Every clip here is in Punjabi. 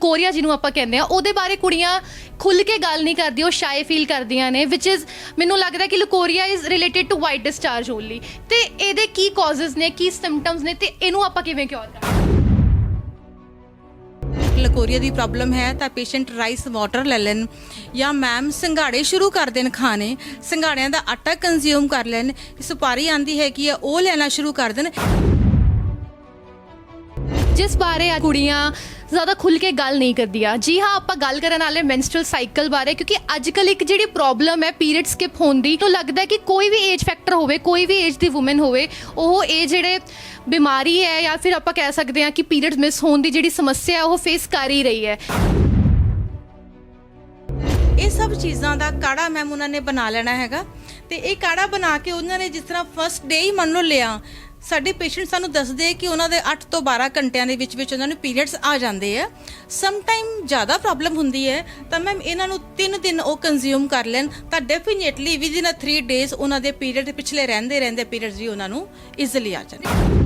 ਲਕੋਰੀਆ ਜਿਹਨੂੰ ਆਪਾਂ ਕਹਿੰਦੇ ਆ, ਉਹਦੇ ਬਾਰੇ ਕੁੜੀਆਂ ਖੁੱਲ ਕੇ ਗੱਲ ਨਹੀਂ ਕਰਦੀ ਉਹ ਸ਼ਾਈ ਫੀਲ ਕਰਦੀਆਂ ਨੇ ਵਿਚ ਇਜ਼ ਮੈਨੂੰ ਲੱਗਦਾ ਕਿ leucorrhoea is related to white discharge only ਤੇ ਇਹਦੇ ਕੀ ਕਾਜ਼ਸ ਨੇ, ਕੀ ਸਿੰਪਟਮਸ ਨੇ, ਤੇ ਇਹਨੂੰ ਆਪਾਂ ਕਿਵੇਂ ਕਿਉਰ ਕਰਾਂਗੇ? ਲਕੋਰੀਆ ਦੀ ਪ੍ਰੋਬਲਮ ਹੈ ਤਾਂ ਪੇਸ਼ੈਂਟ ਰਾਈਸ ਵਾਟਰ ਲੈ ਲੈਣ। ਜਾਂ ਮੈਮ ਸੰਘਾੜੇ ਸ਼ੁਰੂ ਕਰ ਦੇਣ ਖਾਣੇ, ਸੰਘਾੜਿਆਂ ਦਾ ਆਟਾ ਕੰਜ਼ਿਊਮ ਕਰ ਲੈਣ। ਸੁਪਾਰੀ ਆਂਦੀ ਹੈ ਕਿ ਉਹ ਲੈਣਾ ਸ਼ੁਰੂ ਕਰ ਦੇਣ। ਜਿਸ ਬਾਰੇ ਕੁੜੀਆਂ ਜ਼ਿਆਦਾ ਖੁੱਲ ਕੇ ਗੱਲ ਨਹੀਂ ਕਰਦੀਆਂ। ਜੀ ਹਾਂ, ਆਪਾਂ ਗੱਲ ਕਰਨ ਵਾਲੇ ਮੈਂਸਟਰਲ ਸਾਈਕਲ ਬਾਰੇ, ਕਿਉਂਕਿ ਅੱਜ ਕੱਲ ਇੱਕ ਜਿਹੜੀ ਪ੍ਰੋਬਲਮ ਹੈ ਪੀਰੀਅਡ ਸਕਿਪ ਹੋਣ ਦੀ, ਤੋਂ ਲੱਗਦਾ ਹੈ ਕਿ ਕੋਈ ਵੀ ਏਜ ਫੈਕਟਰ ਹੋਵੇ, ਕੋਈ ਵੀ ਏਜ ਦੀ ਔਮਨ ਹੋਵੇ, ਉਹ ਇਹ ਜਿਹੜੇ ਬਿਮਾਰੀ ਹੈ ਜਾਂ ਫਿਰ ਆਪਾਂ ਕਹਿ ਸਕਦੇ ਹਾਂ ਕਿ ਪੀਰੀਅਡ ਮਿਸ ਹੋਣ ਦੀ ਜਿਹੜੀ ਸਮੱਸਿਆ ਹੈ, ਉਹ ਫੇਸ ਕਰ ਹੀ ਰਹੀ ਹੈ। ਇਹ ਸਭ ਚੀਜ਼ਾਂ ਦਾ ਕਾੜਾ ਮੈਮ ਉਹਨਾਂ ਨੇ ਬਣਾ ਲੈਣਾ ਹੈਗਾ। ਤੇ ਇਹ ਕਾੜਾ ਬਣਾ ਕੇ ਉਹਨਾਂ ਨੇ ਜਿਸ ਤਰ੍ਹਾਂ ਫਸਟ ਡੇ ਹੀ ਮੰਨ ਲਓ ਲਿਆ ਸਾਡੇ ਪੇਸ਼ੈਂਟ ਸਾਨੂੰ ਦੱਸਦੇ ਕਿ ਉਹਨਾਂ ਦੇ 8 ਤੋਂ 12 ਘੰਟਿਆਂ ਦੇ ਵਿੱਚ ਵਿੱਚ ਉਹਨਾਂ ਨੂੰ ਪੀਰੀਅਡਸ ਆ ਜਾਂਦੇ ਆ। ਸਮ ਟਾਈਮ ਜ਼ਿਆਦਾ ਪ੍ਰੋਬਲਮ ਹੁੰਦੀ ਹੈ, ਤਾਂ ਮੈਮ ਇਹਨਾਂ ਨੂੰ 3 ਦਿਨ ਉਹ ਕੰਜ਼ਿਊਮ ਕਰ ਲੈਣ, ਤਾਂ ਡੈਫੀਨੇਟਲੀ ਵਿਦ ਇਨ 3 ਡੇਜ਼ ਉਹਨਾਂ ਦੇ ਪੀਰੀਅਡ ਪਿਛਲੇ ਰਹਿੰਦੇ ਰਹਿੰਦੇ ਪੀਰੀਅਡਸ ਵੀ ਉਹਨਾਂ ਨੂੰ ਈਜ਼ੀਲੀ ਆ ਜਾਣਗੇ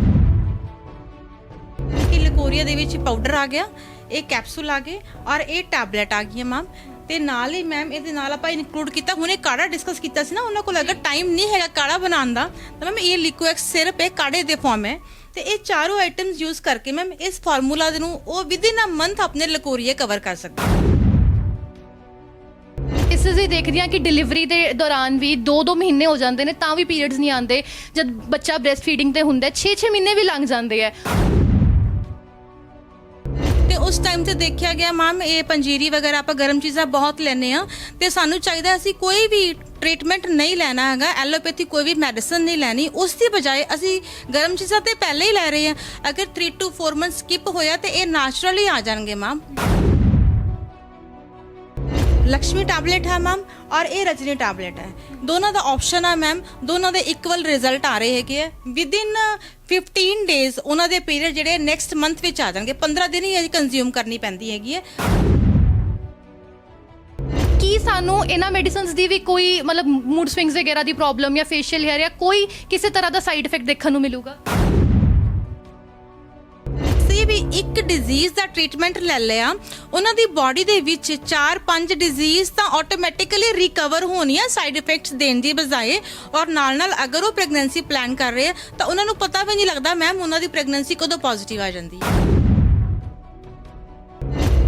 ਕਿ ਲਕੋਰੀਆ ਦੇ ਵਿੱਚ ਪਾਊਡਰ ਆ ਗਿਆ, ਇਹ ਕੈਪਸੂਲ ਆ ਗਏ ਔਰ ਇਹ ਟੈਬਲੇਟ ਆ ਗਈ ਮੈਮ ਤੇ ਨਾਲ ਹੀ ਮੈਮ ਇਹਦੇ ਨਾਲ ਆਪਾਂ ਇਨਕਲੂਡ ਕੀਤਾ, ਹੁਣੇ ਕਾੜਾ ਡਿਸਕਸ ਕੀਤਾ ਸੀ ਨਾ, ਉਹਨਾਂ ਕੋਲ ਅਗਰ ਟਾਈਮ ਨਹੀਂ ਹੈਗਾ ਕਾੜਾ ਬਣਾਉਣ ਦਾ, ਤਾਂ ਮੈਮ ਇਹ ਲਿਕੁਐਕਸ ਸਿਰਪ ਹੈ ਕਾੜੇ ਦੇ ਫਾਰਮ ਹੈ। ਤੇ ਇਹ ਚਾਰੋਂ ਆਈਟਮਸ ਯੂਜ਼ ਕਰਕੇ ਮੈਮ ਇਸ ਫਾਰਮੂਲਾ ਨੂੰ ਉਹ ਵਿਦਇਨ ਅ ਮੰਥ ਆਪਣੇ ਲਕੋਰੀਏ ਕਵਰ ਕਰ ਸਕਦੇ ਇਸ ਅਸੀਂ ਦੇਖਦੇ ਹਾਂ ਕਿ ਡਿਲੀਵਰੀ ਦੇ ਦੌਰਾਨ ਵੀ 2-2 ਮਹੀਨੇ ਹੋ ਜਾਂਦੇ ਨੇ, ਤਾਂ ਵੀ ਪੀਰੀਅਡਸ ਨਹੀਂ ਆਉਂਦੇ। ਜਦ ਬੱਚਾ ਬ੍ਰੈਸਟ ਫੀਡਿੰਗ ਤੇ ਹੁੰਦਾ 6-6 ਮਹੀਨੇ ਵੀ ਲੰਘ ਜਾਂਦੇ ਆ ਤੇ ਉਸ ਟਾਈਮ ਤੇ ਦੇਖਿਆ ਗਿਆ ਮੈਮ ਇਹ ਪੰਜੀਰੀ ਵਗੈਰਾ ਆਪਾਂ ਗਰਮ ਚੀਜ਼ਾਂ ਬਹੁਤ ਲੈਨੇ ਆ ਤੇ ਸਾਨੂੰ ਚਾਹੀਦਾ ਅਸੀਂ ਕੋਈ ਵੀ ਟ੍ਰੀਟਮੈਂਟ ਨਹੀਂ ਲੈਣਾ ਹੈਗਾ ਐਲੋਪੈਥੀ ਕੋਈ ਵੀ ਮੈਡੀਸਨ ਨਹੀਂ ਲੈਣੀ, ਉਸ ਦੀ ਬਜਾਏ ਅਸੀਂ ਗਰਮ ਚੀਜ਼ਾਂ ਤੇ ਪਹਿਲਾਂ ਹੀ ਲੈ ਰਹੇ ਆ ਅਗਰ 3 ਟੂ 4 ਮੰਥ ਸਕਿਪ ਹੋਇਆ ਤੇ ਇਹ ਨੈਚੁਰਲੀ ਆ ਜਾਣਗੇ ਮੈਮ ਲక్ష్ਮੀ ਟੈਬਲੇਟ ਹੈ ਮੈਮ ਔਰ ਇਹ ਰਜਨੀ ਟੈਬਲੇਟ ਹੈ। ਦੋਨਾਂ ਦਾ ਆਪਸ਼ਨ ਹੈ ਮੈਮ ਦੋਨਾਂ ਦੇ ਇਕੁਅਲ ਰਿਜ਼ਲਟ ਆ ਰਹੇ ਹੈਗੇ ਆ। ਵਿਦ ਇਨ 15 ਡੇਜ਼ ਉਹਨਾਂ ਦੇ ਪੀਰੀਅਡ ਜਿਹੜੇ ਨੈਕਸਟ ਮੰਥ ਵਿੱਚ ਆ ਜਾਣਗੇ। 15 ਦਿਨ ਹੀ ਕੰਜ਼ਿਊਮ ਕਰਨੀ ਪੈਂਦੀ ਹੈਗੀ ਹੈ। ਕੀ ਸਾਨੂੰ ਇਹਨਾਂ ਮੈਡੀਸਿਨਸ ਦੀ ਵੀ ਕੋਈ ਮਤਲਬ ਮੂਡ ਸਵਿੰਗਸ ਵਗੈਰਾ ਦੀ ਪ੍ਰੋਬਲਮ ਜਾਂ ਫੇਸ਼ੀਅਲ ਹੈਅਰ ਜਾਂ ਕੋਈ ਕਿਸੇ ਤਰ੍ਹਾਂ ਦਾ ਸਾਈਡ ਇਫੈਕਟ ਦੇਖਣ ਨੂੰ ਮਿਲੂਗਾ? ਸੀ ਵੀ ਇੱਕ ਡਿਜ਼ੀਜ਼ ਦਾ ਟ੍ਰੀਟਮੈਂਟ ਲੈ ਲਿਆ, ਉਹਨਾਂ ਦੀ ਬਾਡੀ ਦੇ ਵਿੱਚ 4-5 ਡਿਜ਼ੀਜ਼ ਤਾਂ ਆਟੋਮੈਟਿਕਲੀ ਰਿਕਵਰ ਹੋਣੀਆਂ ਸਾਈਡ ਇਫੈਕਟਸ ਦੇਣ ਦੀ ਬਜਾਏ, ਔਰ ਨਾਲ ਨਾਲ ਅਗਰ ਉਹ ਪ੍ਰੈਗਨੈਂਸੀ ਪਲਾਨ ਕਰ ਰਹੇ ਆ, ਤਾਂ ਉਹਨਾਂ ਨੂੰ ਪਤਾ ਵੀ ਨਹੀਂ ਲੱਗਦਾ ਮੈਮ ਉਹਨਾਂ ਦੀ ਪ੍ਰੈਗਨੈਂਸੀ ਕਦੋਂ ਪੋਜ਼ਿਟਿਵ ਆ ਜਾਂਦੀ ਹੈ?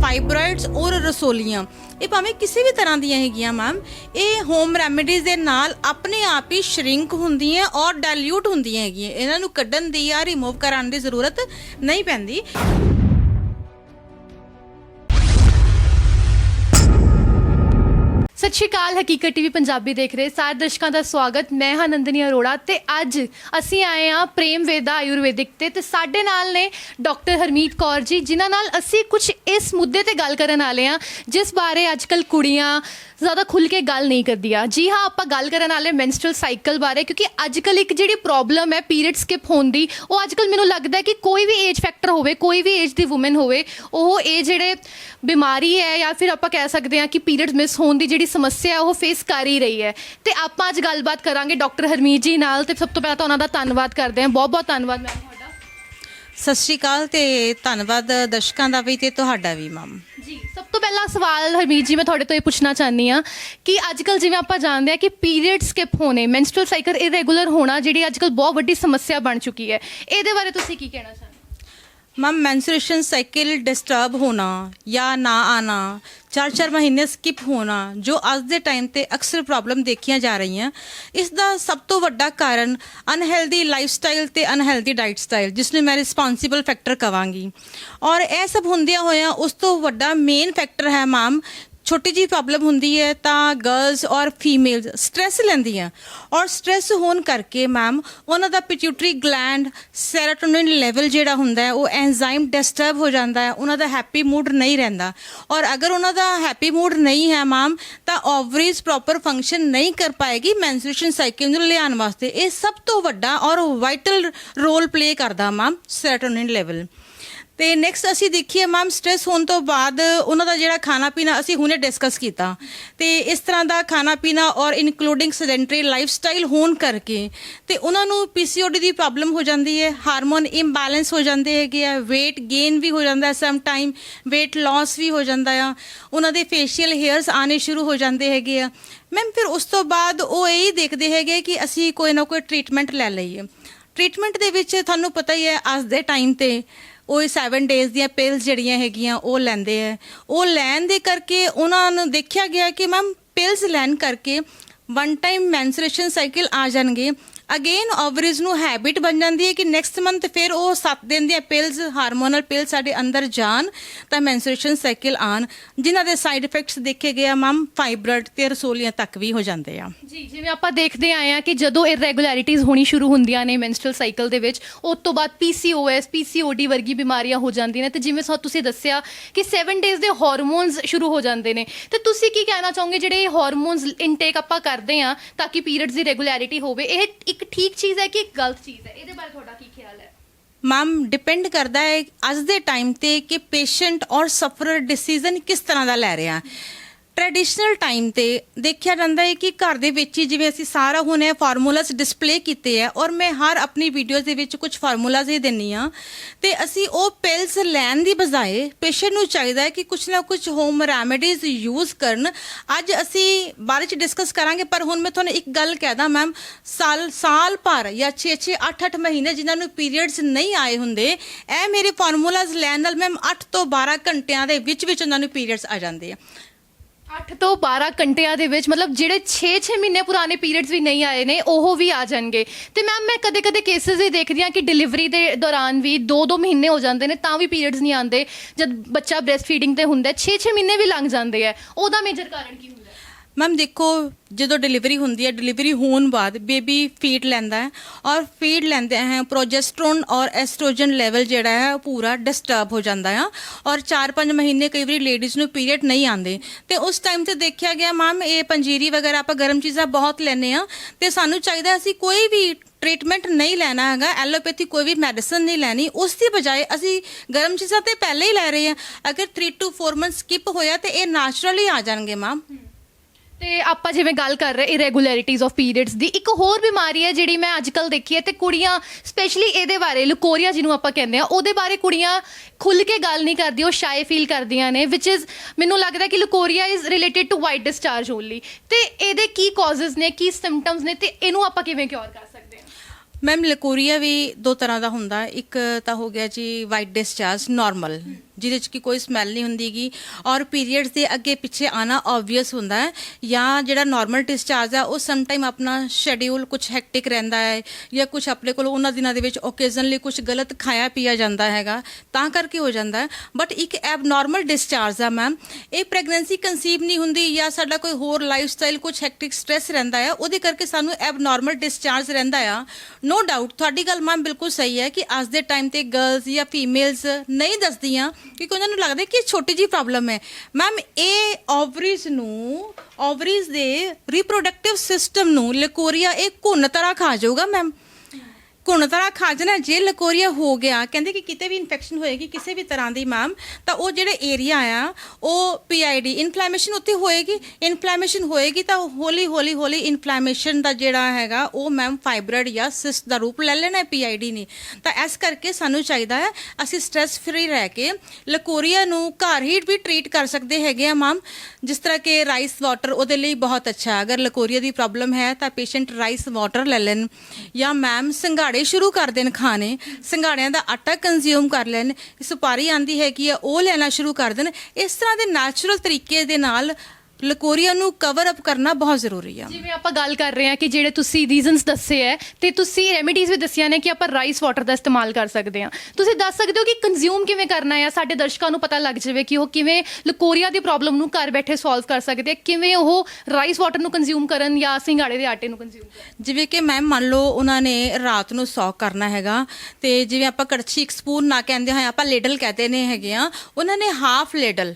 ਫਾਈਬਰੋਇਡਸ ਔਰ ਰਸੋਲੀਆਂ। ਇਹ ਭਾਵੇਂ ਕਿਸੇ ਵੀ ਤਰ੍ਹਾਂ ਦੀਆਂ ਹੈਗੀਆਂ ਮੈਮ ਇਹ ਹੋਮ ਰੈਮੇਡੀਜ਼ ਦੇ ਨਾਲ ਆਪਣੇ ਆਪ ਹੀ ਸ਼ਰਿੰਕ ਹੁੰਦੀਆਂ ਔਰ ਡਾਇਲੂਟ ਹੁੰਦੀਆਂ ਹੈਗੀਆਂ। ਇਹਨਾਂ ਨੂੰ ਕੱਢਣ ਦੀ ਜਾਂ ਰਿਮੂਵ ਕਰਾਉਣ ਦੀ ਜ਼ਰੂਰਤ ਨਹੀਂ ਪੈਂਦੀ। ਸਤਿ ਸ਼੍ਰੀ ਅਕਾਲ, ਹਕੀਕਤ ਟੀਵੀ ਪੰਜਾਬੀ ਦੇਖ ਰਹੇ ਸਾਰੇ ਦਰਸ਼ਕਾਂ ਦਾ ਸਵਾਗਤ। ਮੈਂ ਹਾਂ ਨੰਦਨੀ ਅਰੋੜਾ ਤੇ ਅੱਜ ਅਸੀਂ ਆਏ ਹਾਂ ਪ੍ਰੇਮ ਵੇਦਾ ਆਯੁਰਵੈਦਿਕ ਤੇ ਤੇ ਸਾਡੇ ਨਾਲ ਨੇ ਡਾਕਟਰ ਹਰਮੀਤ ਕੌਰ ਜੀ, ਜਿਨ੍ਹਾਂ ਨਾਲ ਅਸੀਂ ਕੁਝ ਇਸ ਮੁੱਦੇ ਤੇ ਗੱਲ ਕਰਨ ਵਾਲੇ ਹਾਂ, ਜਿਸ ਬਾਰੇ ਅੱਜਕੱਲ ਕੁੜੀਆਂ ਜ਼ਿਆਦਾ ਖੁੱਲ ਕੇ ਗੱਲ ਨਹੀਂ ਕਰਦੀਆਂ। ਜੀ ਹਾਂ, ਆਪਾਂ ਗੱਲ ਕਰਨ ਵਾਲੇ ਮੈਂਸਟਰਲ ਸਾਈਕਲ ਬਾਰੇ, ਕਿਉਂਕਿ ਅੱਜਕੱਲ ਇੱਕ ਜਿਹੜੀ ਪ੍ਰੋਬਲਮ ਹੈ ਪੀਰੀਅਡ ਸਕਿਪ ਹੋਣ ਦੀ, ਉਹ ਅੱਜਕੱਲ ਮੈਨੂੰ ਲੱਗਦਾ ਕਿ ਕੋਈ ਵੀ ਏਜ ਫੈਕਟਰ ਹੋਵੇ, ਕੋਈ ਵੀ ਏਜ ਦੀ ਔਮਨ ਹੋਵੇ, ਉਹ ਇਹ ਜਿਹੜੇ ਬਿਮਾਰੀ ਹੈ ਜਾਂ ਫਿਰ ਆਪਾਂ ਕਹਿ ਸਕਦੇ ਹਾਂ ਕਿ ਪੀਰੀਅਡ ਮਿਸ ਹੋਣ ਦੀ ਜਿਹੜੀ ਸਮੱਸਿਆ ਹੈ ਉਹ ਫੇਸ ਕਰ ਹੀ ਰਹੀ ਹੈ। ਤੇ ਆਪਾਂ ਅੱਜ ਗੱਲਬਾਤ ਕਰਾਂਗੇ ਡਾਕਟਰ ਹਰਮੀਤ ਜੀ ਨਾਲ ਤੇ ਸਭ ਤੋਂ ਪਹਿਲਾਂ ਤਾਂ ਉਹਨਾਂ ਦਾ ਧੰਨਵਾਦ ਕਰਦੇ ਹਾਂ। ਬਹੁਤ ਬਹੁਤ ਧੰਨਵਾਦ ਮੈਮ ਤੁਹਾਡਾ। ਸਤਿ ਸ਼੍ਰੀ ਅਕਾਲ ਤੇ ਧੰਨਵਾਦ ਦਰਸ਼ਕਾਂ ਦਾ ਵੀ ਤੇ ਤੁਹਾਡਾ ਵੀ ਮੈਮ। ਜੀ ਸਭ ਤੋਂ ਪਹਿਲਾ ਸਵਾਲ ਹਰਮੀਤ ਜੀ ਮੈਂ ਤੁਹਾਡੇ ਤੋਂ ਇਹ ਪੁੱਛਣਾ ਚਾਹਨੀ ਆ ਕਿ ਅੱਜਕੱਲ ਜਿਵੇਂ ਆਪਾਂ ਜਾਣਦੇ ਆ ਕਿ ਪੀਰੀਅਡ ਸਕਿਪ ਹੋਣੇ ਮੈਂਸਟਰਲ ਸਾਈਕਲ ਇਰੈਗੂਲਰ ਹੋਣਾ ਜਿਹੜੀ ਅੱਜਕੱਲ ਬਹੁਤ ਵੱਡੀ ਸਮੱਸਿਆ ਬਣ ਚੁੱਕੀ ਹੈ। ਇਹਦੇ ਬਾਰੇ ਤੁਸੀਂ ਕੀ ਕਹਿਣਾ ਚਾਹੁੰਦੇ ਮੈਮ ਮੈਂਸੂਰੇਸ਼ਨ ਸਾਈਕਲ ਡਿਸਟਰਬ ਹੋਣਾ ਜਾਂ ਨਾ ਆਣਾ, ਚਾਰ ਚਾਰ ਮਹੀਨੇ ਸਕਿਪ ਹੋਣਾ, ਜੋ ਅੱਜ ਦੇ ਟਾਈਮ ਤੇ ਅਕਸਰ ਪ੍ਰੋਬਲਮ ਦੇਖੀਆਂ ਜਾ ਰਹੀਆਂ, ਇਸ ਦਾ ਸਭ ਤੋਂ ਵੱਡਾ ਕਾਰਨ ਅਨਹੈਲਦੀ ਲਾਈਫਸਟਾਈਲ ਤੇ ਅਨਹੈਲਦੀ ਡਾਈਟ ਸਟਾਈਲ ਜਿਸ ਨੂੰ ਮੈਂ ਰਿਸਪੌਂਸਿਬਲ ਫੈਕਟਰ ਕਵਾਂਗੀ। ਔਰ ਇਹ ਸਭ ਹੁੰਦਿਆਂ ਹੋਇਆਂ ਉਸ ਤੋਂ ਵੱਡਾ ਮੇਨ ਫੈਕਟਰ ਹੈ ਮੈਮ ਛੋਟੀ ਜੀ ਪ੍ਰੋਬਲਮ ਹੁੰਦੀ ਹੈ ਤਾਂ ਗਰਲਸ ਔਰ ਫੀਮੇਲਸ ਸਟ੍ਰੈਸ ਲੈਂਦੀਆਂ। ਔਰ ਸਟ੍ਰੈਸ ਹੋਣ ਕਰਕੇ ਮੈਮ ਉਹਨਾਂ ਦਾ ਪਿਟਿਊਟਰੀ ਗਲੈਂਡ ਸੈਰੋਟੋਨਿਨ ਲੈਵਲ ਜਿਹੜਾ ਹੁੰਦਾ ਹੈ, ਉਹ ਐਂਜ਼ਾਈਮ ਡਿਸਟਰਬ ਹੋ ਜਾਂਦਾ ਹੈ, ਉਹਨਾਂ ਦਾ ਹੈਪੀ ਮੂਡ ਨਹੀਂ ਰਹਿੰਦਾ। ਔਰ ਅਗਰ ਉਹਨਾਂ ਦਾ ਹੈਪੀ ਮੂਡ ਨਹੀਂ ਹੈ ਮੈਮ ਤਾਂ ਓਵਰੀਜ਼ ਪ੍ਰੋਪਰ ਫੰਕਸ਼ਨ ਨਹੀਂ ਕਰ ਪਾਏਗੀ ਮੈਂਸਟ੍ਰੂਏਸ਼ਨ ਸਾਈਕਲ ਨੂੰ ਲਿਆਉਣ ਵਾਸਤੇ। ਇਹ ਸਭ ਤੋਂ ਵੱਡਾ ਔਰ ਵਾਈਟਲ ਰੋਲ ਪਲੇ ਕਰਦਾ ਮੈਮ ਸੈਰੋਟੋਨਿਨ ਲੈਵਲ ਤੇ ਨੈਕਸਟ ਅਸੀਂ ਦੇਖੀਏ ਮੈਮ ਸਟ੍ਰੈਸ ਹੋਣ ਤੋਂ ਬਾਅਦ ਉਹਨਾਂ ਦਾ ਜਿਹੜਾ ਖਾਣਾ ਪੀਣਾ ਅਸੀਂ ਹੁਣੇ ਡਿਸਕਸ ਕੀਤਾ। ਤੇ ਇਸ ਤਰ੍ਹਾਂ ਦਾ ਖਾਣਾ ਪੀਣਾ ਔਰ ਇਨਕਲੂਡਿੰਗ ਸੈਡੈਂਟਰੀ ਲਾਈਫਸਟਾਈਲ ਹੋਣ ਕਰਕੇ ਤੇ ਉਹਨਾਂ ਨੂੰ ਪੀਸੀਓਡੀ ਦੀ ਪ੍ਰੋਬਲਮ ਹੋ ਜਾਂਦੀ ਹੈ ਹਾਰਮੋਨ ਇੰਬੈਲੈਂਸ ਹੋ ਜਾਂਦੇ ਹੈਗੇ ਆ, weight gain ਵੀ ਹੋ ਜਾਂਦਾ ਹੈ ਸਮ ਟਾਈਮ weight loss ਵੀ ਹੋ ਜਾਂਦਾ ਆ, ਉਹਨਾਂ ਦੇ ਫੇਸ਼ੀਅਲ ਹੇਅਰਸ ਆਣੇ ਸ਼ੁਰੂ ਹੋ ਜਾਂਦੇ ਹੈਗੇ ਆ। ਮੈਮ ਫਿਰ ਉਸ ਤੋਂ ਬਾਅਦ ਉਹ ਇਹ ਹੀ ਦੇਖਦੇ ਹੈਗੇ ਕਿ ਅਸੀਂ ਕੋਈ ਨਾ ਕੋਈ ਟ੍ਰੀਟਮੈਂਟ ਲੈ ਲਈਏ। ਟ੍ਰੀਟਮੈਂਟ ਦੇ ਵਿੱਚ ਤੁਹਾਨੂੰ ਪਤਾ ਹੀ ਹੈ, ਅੱਜ ਦੇ ਟਾਈਮ ਤੇ ਉਹ 7 ਡੇਜ਼ ਦੀਆਂ ਪਿਲਸ ਜਿਹੜੀਆਂ ਹੈਗੀਆਂ, ਉਹ ਲੈਂਦੇ ਆ। ਉਹ ਲੈਣ ਦੇ ਕਰਕੇ ਉਹਨਾਂ ਨੂੰ ਦੇਖਿਆ ਗਿਆ ਕਿ ਮੈਮ ਪਿਲਸ ਲੈਣ ਕਰਕੇ ਵਨ ਟਾਈਮ ਮੈਂਸਟ੍ਰੇਸ਼ਨ ਸਾਈਕਲ ਆ ਜਾਣਗੇ। ਅਗੇਨ ਓਵਰੀਜ਼ ਨੂੰ ਹੈਬਿਟ ਬਣ ਜਾਂਦੀ ਹੈ ਕਿ ਨੈਕਸਟ ਮੰਥ ਫਿਰ ਉਹ 7 ਦਿਨ ਦੀਆਂ ਪਿਲਸ ਹਾਰਮੋਨਲ ਪਿਲ ਸਾਡੇ ਅੰਦਰ ਜਾਣ, ਤਾਂ ਮੈਂਸਟ੍ਰੇਸ਼ਨ ਸਾਈਕਲ ਆਣ ਜਿਨ੍ਹਾਂ ਦੇ ਸਾਈਡ ਇਫੈਕਟਸ ਦੇਖੇ ਗਏ ਆ ਮੈਮ ਫਾਈਬਰਡ ਤੇ ਰਸੋਲੀਆਂ ਤੱਕ ਵੀ ਹੋ ਜਾਂਦੇ ਆ। ਜੀ, ਜਿਵੇਂ ਆਪਾਂ ਦੇਖਦੇ ਆਏ ਆ ਕਿ ਜਦੋਂ ਇਰੈਗੂਲੈਰਿਟੀਜ਼ ਹੋਣੀ ਸ਼ੁਰੂ ਹੁੰਦੀਆਂ ਨੇ ਮੈਂਸਟਰਲ ਸਾਈਕਲ ਦੇ ਵਿੱਚ, ਉਸ ਤੋਂ ਬਾਅਦ PCOS PCOD ਵਰਗੀ ਬਿਮਾਰੀਆਂ ਹੋ ਜਾਂਦੀਆਂ ਨੇ। ਤੇ ਜਿਵੇਂ ਸਾ ਤੁਸੀਂ ਦੱਸਿਆ ਕਿ 7 ਡੇਜ਼ ਦੇ ਹਾਰਮੋਨਸ ਸ਼ੁਰੂ ਹੋ ਜਾਂਦੇ ਨੇ। ਤੇ ਤੁਸੀਂ ਕੀ ਕਹਿਣਾ ਚਾਹੋਗੇ ਜਿਹੜੇ ਹਾਰਮੋਨਸ ਇਨਟੇਕ ਆਪਾਂ ਕਰਦੇ ਆ, ਤਾਂ ਕਿ ਪੀਰੀਅਡਸ ਦੀ ਰੈਗੂਲੈਰਿਟੀ ਹੋਵੇ, ਇਹ ਇੱਕ ਠੀਕ ਚੀਜ਼ ਹੈ ਕਿ ਇੱਕ ਗਲਤ ਚੀਜ਼ ਹੈ? ਇਹਦੇ ਬਾਰੇ ਤੁਹਾਡਾ ਕੀ ਖਿਆਲ ਹੈ? ਮੈਮ ਡਿਪੈਂਡ ਕਰਦਾ ਹੈ ਅੱਜ ਦੇ ਟਾਈਮ ਤੇ ਕਿ ਪੇਸ਼ੈਂਟ ਔਰ ਸਫਰਰ ਡਿਸੀਜਨ ਕਿਸ ਤਰ੍ਹਾਂ ਦਾ ਲੈ ਰਿਹਾ ਟ੍ਰੈਡੀਸ਼ਨਲ ਟਾਈਮ ਤੇ ਦੇਖਿਆ ਜਾਂਦਾ ਹੈ ਕਿ ਘਰ ਦੇ ਵਿੱਚ ਹੀ ਜਿਵੇਂ ਅਸੀਂ ਸਾਰਾ ਹੁਣ ਇਹ ਫਾਰਮੂਲਾਸ ਡਿਸਪਲੇ ਕੀਤੇ ਆ ਔਰ ਮੈਂ ਹਰ ਆਪਣੀ ਵੀਡੀਓਜ਼ ਦੇ ਵਿੱਚ ਕੁਝ ਫਾਰਮੂਲਾਸ ਹੀ ਦਿੰਨੀ ਆ ਤੇ ਅਸੀਂ ਉਹ ਪਿਲਸ ਲੈਣ ਦੀ ਬਜਾਏ ਪੇਸ਼ੈਂਟ ਨੂੰ ਚਾਹੀਦਾ ਹੈ ਕਿ ਕੁਝ ਨਾ ਕੁਝ ਹੋਮ ਰੈਮੇਡੀਜ਼ ਯੂਜ਼ ਕਰਨ। ਅੱਜ ਅਸੀਂ ਬਾਰੇ ਚ ਡਿਸਕਸ ਕਰਾਂਗੇ, ਪਰ ਹੁਣ ਮੈਂ ਤੁਹਾਨੂੰ ਇੱਕ ਗੱਲ ਕਹਿਦਾ ਮੈਮ ਸਾਲ ਸਾਲ ਭਰ ਜਾਂ 6-6 8-8 ਮਹੀਨੇ ਜਿਨ੍ਹਾਂ ਨੂੰ ਪੀਰੀਅਡਸ ਨਹੀਂ ਆਏ ਹੁੰਦੇ, ਇਹ ਮੇਰੇ ਫਾਰਮੂਲਾਸ ਲੈਣ ਨਾਲ ਮੈਮ 8 ਤੋਂ 12 ਘੰਟਿਆਂ ਦੇ ਵਿੱਚ ਵਿੱਚ ਉਹਨਾਂ ਨੂੰ ਪੀਰੀਅਡਸ ਆ ਜਾਂਦੇ ਆ। 8 ਤੋਂ 12 ਘੰਟਿਆਂ ਦੇ ਵਿੱਚ, ਮਤਲਬ ਜਿਹੜੇ 6-6 ਮਹੀਨੇ ਪੁਰਾਣੇ ਪੀਰੀਅਡਸ ਵੀ ਨਹੀਂ ਆਏ ਨੇ, ਉਹ ਵੀ ਆ ਜਾਣਗੇ। ਤੇ ਮੈਮ ਮੈਂ ਕਦੇ-ਕਦੇ ਕੇਸਿਸ ਵੀ ਦੇਖਦੀ ਹਾਂ ਕਿ ਡਿਲੀਵਰੀ ਦੇ ਦੌਰਾਨ ਵੀ 2-2 ਮਹੀਨੇ ਹੋ ਜਾਂਦੇ ਨੇ, ਤਾਂ ਵੀ ਪੀਰੀਅਡਸ ਨਹੀਂ ਆਉਂਦੇ। ਜਦ ਬੱਚਾ ਬ੍ਰੈਸਟ ਫੀਡਿੰਗ ਤੇ ਹੁੰਦਾ 6-6 ਮਹੀਨੇ ਵੀ ਲੰਘ ਜਾਂਦੇ ਆ ਉਹਦਾ ਮੇਜਰ ਕਾਰਨ ਕੀ ਹੁੰਦਾ? ਮੈਮ ਦੇਖੋ, ਜਦੋਂ ਡਿਲੀਵਰੀ ਹੁੰਦੀ ਹੈ ਡਿਲੀਵਰੀ ਹੋਣ ਬਾਅਦ ਬੇਬੀ ਫੀਡ ਲੈਂਦਾ ਹੈ ਔਰ ਫੀਡ ਲੈਂਦੇ ਹੈ ਪ੍ਰੋਜੈਸਟਰੋਨ ਔਰ ਐਸਟ੍ਰੋਜਨ ਲੈਵਲ ਜਿਹੜਾ ਹੈ, ਉਹ ਪੂਰਾ ਡਿਸਟਰਬ ਹੋ ਜਾਂਦਾ ਆ ਔਰ 4-5 ਮਹੀਨੇ ਕਈ ਵਾਰੀ ਲੇਡੀਜ਼ ਨੂੰ ਪੀਰੀਅਡ ਨਹੀਂ ਆਉਂਦੇ। ਤੇ ਉਸ ਟਾਈਮ ਤੇ ਦੇਖਿਆ ਗਿਆ ਮੈਮ ਇਹ ਪੰਜੀਰੀ ਵਗੈਰਾ ਆਪਾਂ ਗਰਮ ਚੀਜ਼ਾਂ ਬਹੁਤ ਲੈਨੇ ਆ ਤੇ ਸਾਨੂੰ ਚਾਹੀਦਾ ਅਸੀਂ ਕੋਈ ਵੀ ਟ੍ਰੀਟਮੈਂਟ ਨਹੀਂ ਲੈਣਾ ਹੈਗਾ ਐਲੋਪੈਥੀ ਕੋਈ ਵੀ ਮੈਡੀਸਨ ਨਹੀਂ ਲੈਣੀ, ਉਸ ਦੀ ਬਜਾਏ ਅਸੀਂ ਗਰਮ ਚੀਜ਼ਾਂ ਤੇ ਪਹਿਲੇ ਹੀ ਲੈ ਰਹੇ ਹਾਂ। ਅਗਰ 3 ਟੂ 4 ਮੰਥ ਸਕਿਪ ਹੋਇਆ ਤੇ ਇਹ ਨੈਚੁਰਲੀ ਆ ਜਾਣਗੇ ਮੈਮ ਤੇ ਆਪਾਂ ਜਿਵੇਂ ਗੱਲ ਕਰ ਰਹੇ ਇਰੈਗੂਲੈਰਿਟੀਜ਼ ਆਫ ਪੀਰੀਅਡਸ ਦੀ, ਇੱਕ ਹੋਰ ਬਿਮਾਰੀ ਹੈ ਜਿਹੜੀ ਮੈਂ ਅੱਜਕੱਲ ਦੇਖੀ ਹੈ ਤੇ ਕੁੜੀਆਂ ਸਪੈਸ਼ਲੀ ਇਹਦੇ ਬਾਰੇ, ਲੁਕੋਰੀਆ ਜਿਹਨੂੰ ਆਪਾਂ ਕਹਿੰਦੇ ਆ ਉਹਦੇ ਬਾਰੇ ਕੁੜੀਆਂ ਖੁੱਲ ਕੇ ਗੱਲ ਨਹੀਂ ਕਰਦੀਆਂ, ਉਹ ਸ਼ਾਈ ਫੀਲ ਕਰਦੀਆਂ ਨੇ ਵਿਚ ਇਜ਼ ਮੈਨੂੰ ਲੱਗਦਾ ਕਿ leucorrhoea is related to white discharge only ਤੇ ਇਹਦੇ ਕੀ ਕਾਜ਼ਸ ਨੇ, ਕੀ ਸਿੰਪਟਮਸ ਨੇ ਤੇ ਇਹਨੂੰ ਆਪਾਂ ਕਿਵੇਂ ਕਿਉਰ ਕਰ ਸਕਦੇ ਹਾਂ? ਮੈਮ ਲਕੋਰੀਆ ਵੀ ਦੋ ਤਰ੍ਹਾਂ ਦਾ ਹੁੰਦਾ ਇੱਕ ਤਾਂ ਹੋ ਗਿਆ ਜੀ ਵਾਈਟ ਡਿਸਚਾਰਜ ਨਾਰਮਲ ਜਿਹਦੇ ਚ ਕਿ ਕੋਈ ਸਮੈਲ ਨਹੀਂ ਹੁੰਦੀਗੀ ਔਰ ਪੀਰੀਅਡਸ ਦੇ ਅੱਗੇ ਪਿੱਛੇ ਆਣਾ ਆਬਵੀਅਸ ਹੁੰਦਾ ਹੈ। ਜਾਂ ਜਿਹੜਾ ਨਾਰਮਲ ਡਿਸਚਾਰਜ ਆ, ਉਹ ਸਮ ਟਾਈਮ ਆਪਣਾ ਸ਼ੈਡਿਊਲ ਕੁਝ ਹੈਕਟਿਕ ਰਹਿੰਦਾ ਹੈ ਜਾਂ ਕੁਝ ਆਪਣੇ ਕੋਲ ਉਹਨਾਂ ਦਿਨਾਂ ਦੇ ਵਿੱਚ ਓਕੇਜ਼ਨਲੀ ਕੁਝ ਗਲਤ ਖਾਇਆ ਪੀਆ ਜਾਂਦਾ ਹੈਗਾ, ਤਾਂ ਕਰਕੇ ਹੋ ਜਾਂਦਾ ਹੈ। ਬਟ ਇੱਕ ਐਬਨੋਰਮਲ ਡਿਸਚਾਰਜ ਆ ਮੈਮ ਇਹ ਪ੍ਰੈਗਨੈਂਸੀ ਕਨਸੀਵ ਨਹੀਂ ਹੁੰਦੀ ਜਾਂ ਸਾਡਾ ਕੋਈ ਹੋਰ ਲਾਈਫ ਸਟਾਈਲ ਕੁਝ ਹੈਕਟਿਕ ਸਟ੍ਰੈਸ ਰਹਿੰਦਾ ਆ ਉਹਦੇ ਕਰਕੇ ਸਾਨੂੰ ਐਬਨੋਰਮਲ ਡਿਸਚਾਰਜ ਰਹਿੰਦਾ ਆ। ਨੋ ਡਾਊਟ ਤੁਹਾਡੀ ਗੱਲ ਮੈਮ ਬਿਲਕੁਲ ਸਹੀ ਹੈ ਕਿ ਅੱਜ ਦੇ ਟਾਈਮ ਤੇ ਗਰਲਸ ਜਾਂ ਫੀਮੇਲਸ ਨਹੀਂ ਦੱਸਦੀਆਂ ਕਿਉਂਕਿ ਉਹਨਾਂ ਨੂੰ ਲੱਗਦਾ ਕਿ ਇਹ ਛੋਟੀ ਜੀ ਪ੍ਰੋਬਲਮ ਹੈ। ਮੈਮ ਇਹ ਓਵਰੀਜ਼ ਨੂੰ ਓਵਰੀਜ਼ ਦੇ ਰੀਪਰੋਡਕਟਿਵ ਸਿਸਟਮ ਨੂੰ ਲਕੋਰੀਆ ਇਹ ਘੁੰਨ ਤਰ੍ਹਾਂ ਖਾ ਜਾਊਗਾ ਮੈਮ ਘੁਣ ਤਰ੍ਹਾਂ ਖਾ ਜਾਣਾ, ਜੇ ਲਕੋਰੀਆ ਹੋ ਗਿਆ, ਕਹਿੰਦੇ ਕਿ ਕਿਤੇ ਵੀ ਇਨਫੈਕਸ਼ਨ ਹੋਏਗੀ ਕਿਸੇ ਵੀ ਤਰ੍ਹਾਂ ਦੀ ਮੈਮ ਤਾਂ ਉਹ ਜਿਹੜੇ ਏਰੀਆ ਆ, ਉਹ ਪੀਆਈਡੀ ਇਨਫਲੇਮੇਸ਼ਨ ਉੱਥੇ ਹੋਏਗੀ ਇਨਫਲੇਮੇਸ਼ਨ ਹੋਏਗੀ ਤਾਂ ਹੌਲੀ ਹੌਲੀ ਹੌਲੀ ਇਨਫਲੇਮੇਸ਼ਨ ਦਾ ਜਿਹੜਾ ਹੈਗਾ, ਉਹ ਮੈਮ ਫਾਈਬਰਡ ਜਾਂ ਸਿਸਟ ਦਾ ਰੂਪ ਲੈ ਲੈਣਾ ਹੈ ਪੀਆਈਡੀ ਨੇ। ਤਾਂ ਇਸ ਕਰਕੇ ਸਾਨੂੰ ਚਾਹੀਦਾ ਹੈ, ਅਸੀਂ ਸਟ੍ਰੈਸ ਫਰੀ ਰਹਿ ਕੇ ਲਕੋਰੀਆ ਨੂੰ ਘਰ ਹੀ ਵੀ ਟ੍ਰੀਟ ਕਰ ਸਕਦੇ ਹੈਗੇ ਆ ਮੈਮ ਜਿਸ ਤਰ੍ਹਾਂ ਕਿ ਰਾਈਸ ਵਾਟਰ ਉਹਦੇ ਲਈ ਬਹੁਤ ਅੱਛਾ ਅਗਰ ਲਕੋਰੀਆ ਦੀ ਪ੍ਰੋਬਲਮ ਹੈ ਤਾਂ ਪੇਸ਼ੈਂਟ ਰਾਈਸ ਵਾਟਰ ਲੈ ਲੈਣ ਜਾਂ ਮੈਮ ਸਿੰਗਾੜੇ ਸ਼ੁਰੂ ਕਰ ਦੇਣ ਖਾਣੇ, ਸੰਘਾੜਿਆਂ ਦਾ ਆਟਾ ਕੰਜ਼ਿਊਮ ਕਰ ਲੈਣ ਸੁਪਾਰੀ ਆਂਦੀ ਹੈਗੀ ਆ ਉਹ ਲੈਣਾ ਸ਼ੁਰੂ ਕਰ ਦੇਣ। ਇਸ ਤਰ੍ਹਾਂ ਦੇ ਨੈਚੁਰਲ ਤਰੀਕੇ ਦੇ ਨਾਲ ਲਕੋਰੀਆ ਨੂੰ ਕਵਰ ਅਪ ਕਰਨਾ ਬਹੁਤ ਜ਼ਰੂਰੀ ਆ। ਜਿਵੇਂ ਆਪਾਂ ਗੱਲ ਕਰ ਰਹੇ ਹਾਂ ਕਿ ਜਿਹੜੇ ਤੁਸੀਂ ਰੀਜ਼ਨਸ ਦੱਸੇ ਹੈ ਤੇ ਤੁਸੀਂ ਰੈਮੇਡੀਜ਼ ਵੀ ਦੱਸੀਆਂ ਨੇ ਕਿ ਆਪਾਂ ਰਾਈਸ ਵਾਟਰ ਦਾ ਇਸਤੇਮਾਲ ਕਰ ਸਕਦੇ ਹਾਂ। ਤੁਸੀਂ ਦੱਸ ਸਕਦੇ ਹੋ ਕਿ ਕੰਜ਼ਿਊਮ ਕਿਵੇਂ ਕਰਨਾ ਹੈ? ਸਾਡੇ ਦਰਸ਼ਕਾਂ ਨੂੰ ਪਤਾ ਲੱਗ ਜਾਵੇ ਕਿ ਉਹ ਕਿਵੇਂ ਲਕੋਰੀਆ ਦੀ ਪ੍ਰੋਬਲਮ ਨੂੰ ਘਰ ਬੈਠੇ ਸੋਲਵ ਕਰ ਸਕਦੇ ਆ ਕਿਵੇਂ ਉਹ ਰਾਈਸ ਵਾਟਰ ਨੂੰ ਕੰਜ਼ਿਊਮ ਕਰਨ ਜਾਂ ਸਿੰਗਾੜੇ ਦੇ ਆਟੇ ਨੂੰ ਕੰਜ਼ਿਊਮ ਕਰਨ। ਜਿਵੇਂ ਕਿ ਮੈਮ ਮੰਨ ਲਓ ਉਹਨਾਂ ਨੇ ਰਾਤ ਨੂੰ ਸੌਕ ਕਰਨਾ ਹੈਗਾ ਤੇ ਜਿਵੇਂ ਆਪਾਂ ਕੜਛੀ ਇੱਕ ਸਪੂਨ ਨਾ ਕਹਿੰਦੇ ਹਾਂ ਆਪਾਂ ਲੇਡਲ ਕਹਤੇ ਨੇ ਹੈਗੇ ਆ ਉਹਨਾਂ ਨੇ ਹਾਫ ਲੇਡਲ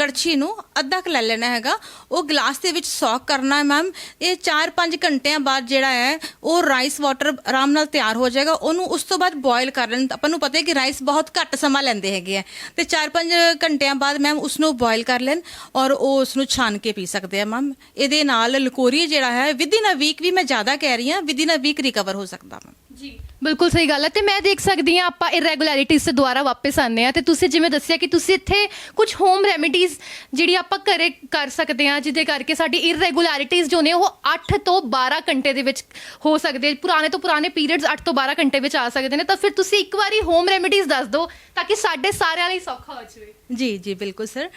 ਕੜਛੀ ਨੂੰ ਅੱਧਾ ਕੁ ਲੈ ਲੈਣਾ ਹੈਗਾ। ਉਹ ਗਲਾਸ ਦੇ ਵਿੱਚ ਸੌਕ ਕਰਨਾ ਹੈ ਮੈਮ ਇਹ 4-5 ਘੰਟਿਆਂ ਬਾਅਦ ਜਿਹੜਾ ਹੈ, ਉਹ ਰਾਈਸ ਵਾਟਰ ਆਰਾਮ ਨਾਲ ਤਿਆਰ ਹੋ ਜਾਏਗਾ। ਉਹਨੂੰ ਉਸ ਤੋਂ ਬਾਅਦ ਬੋਇਲ ਕਰ ਲੈਣ। ਆਪਾਂ ਨੂੰ ਪਤਾ ਹੈ ਕਿ ਰਾਈਸ ਬਹੁਤ ਘੱਟ ਸਮਾਂ ਲੈਂਦੇ ਹੈਗੇ ਆ। ਤੇ 4-5 ਘੰਟਿਆਂ ਬਾਅਦ ਮੈਮ ਉਸ ਨੂੰ ਬੋਇਲ ਕਰ ਲੈਣ ਔਰ ਉਹ ਉਸ ਨੂੰ ਛਾਨ ਕੇ ਪੀ ਸਕਦੇ ਆ ਮੈਮ ਇਹਦੇ ਨਾਲ ਲਕੋਰੀ ਜਿਹੜਾ ਹੈ ਵਿਦ ਇਨ ਅ ਵੀਕ ਵੀ ਮੈਂ ਜ਼ਿਆਦਾ ਕਹਿ ਰਹੀ ਹਾਂ within a week recover ਹੋ ਸਕਦਾ ਮੈਮ ਜੀ। ਬਿਲਕੁਲ ਸਹੀ ਗੱਲ ਹੈ ਤੇ ਮੈਂ ਦੇਖ ਸਕਦੀ ਹਾਂ ਆਪਾਂ ਇਰੈਗੂਲੈਰਿਟੀਜ਼ ਤੇ ਦੁਬਾਰਾ ਵਾਪਸ ਆਨੇ ਆ ਤੇ ਤੁਸੀਂ ਜਿਵੇਂ ਦੱਸਿਆ ਕਿ ਤੁਸੀਂ ਇੱਥੇ ਕੁਝ ਹੋਮ ਰੈਮੇਡੀਜ਼ ਜਿਹੜੀ ਆਪਾਂ ਘਰੇ ਕਰ ਸਕਦੇ ਹਾਂ, ਜਿਹਦੇ ਕਰਕੇ ਸਾਡੀ ਇਰੈਗੂਲੈਰਿਟੀਜ਼ ਜੋ ਨੇ ਉਹ 8 ਤੋਂ 12 ਘੰਟੇ ਦੇ ਵਿੱਚ ਹੋ ਸਕਦੇ ਪੁਰਾਣੇ ਤੋਂ ਪੁਰਾਣੇ ਪੀਰੀਅਡਸ 8 ਤੋਂ 12 ਘੰਟੇ ਵਿੱਚ ਆ ਸਕਦੇ ਨੇ, ਤਾਂ ਫਿਰ ਤੁਸੀਂ ਇੱਕ ਵਾਰੀ ਹੋਮ ਰੈਮੇਡੀਜ਼ ਦੱਸ ਦਿਓ ਤਾਂ ਕਿ ਸਾਡੇ ਸਾਰਿਆਂ ਲਈ ਸੌਖਾ ਹੋ ਜਾਵੇ। ਜੀ ਜੀ, ਬਿਲਕੁਲ ਸਰ।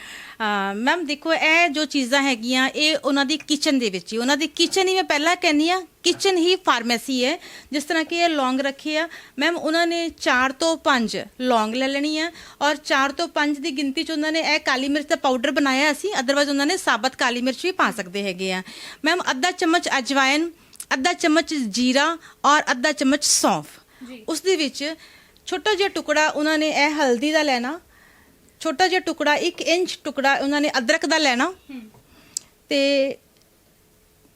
ਮੈਮ ਦੇਖੋ, ਇਹ ਜੋ ਚੀਜ਼ਾਂ ਹੈਗੀਆਂ, ਇਹ ਉਹਨਾਂ ਦੀ ਕਿਚਨ ਦੇ ਵਿੱਚ ਹੀ, ਉਹਨਾਂ ਦੀ ਕਿਚਨ ਹੀ ਮੈਂ ਪਹਿਲਾਂ ਕਹਿੰਦੀ ਆ ਕਿਚਨ ਹੀ ਫਾਰਮੇਸੀ ਹੈ। ਜਿਸ ਤਰ੍ਹਾਂ ਕਿ ਇਹ ਲੌਂਗ ਰੱਖੇ ਆ। ਮੈਮ ਉਹਨਾਂ ਨੇ 4 ਤੋਂ 5 ਲੌਂਗ ਲੈ ਲੈਣੀ ਆ। ਔਰ 4 ਤੋਂ 5 ਦੀ ਗਿਣਤੀ ਚ ਉਹਨਾਂ ਨੇ ਇਹ ਕਾਲੀ ਮਿਰਚ ਦਾ ਪਾਊਡਰ ਬਣਾਇਆ ਸੀ। ਅਦਰਵਾਇਜ਼ ਉਹਨਾਂ ਨੇ ਸਾਬਤ ਕਾਲੀ ਮਿਰਚ ਵੀ ਪਾ ਸਕਦੇ ਹੈਗੇ ਆ। ਮੈਮ ਅੱਧਾ ਚਮਚ ਅਜਵਾਇਨ ਅੱਧਾ ਚਮਚ ਜੀਰਾ ਔਰ ਅੱਧਾ ਚਮਚ ਸੌਂਫ। ਉਸ ਦੇ ਵਿੱਚ ਛੋਟਾ ਜਿਹਾ ਟੁਕੜਾ ਉਹਨਾਂ ਨੇ ਇਹ ਹਲਦੀ ਦਾ ਲੈਣਾ। ਛੋਟਾ ਜਿਹਾ ਟੁਕੜਾ 1 ਇੰਚ ਟੁਕੜਾ ਉਹਨਾਂ ਨੇ ਅਦਰਕ ਦਾ ਲੈਣਾ। ਤੇ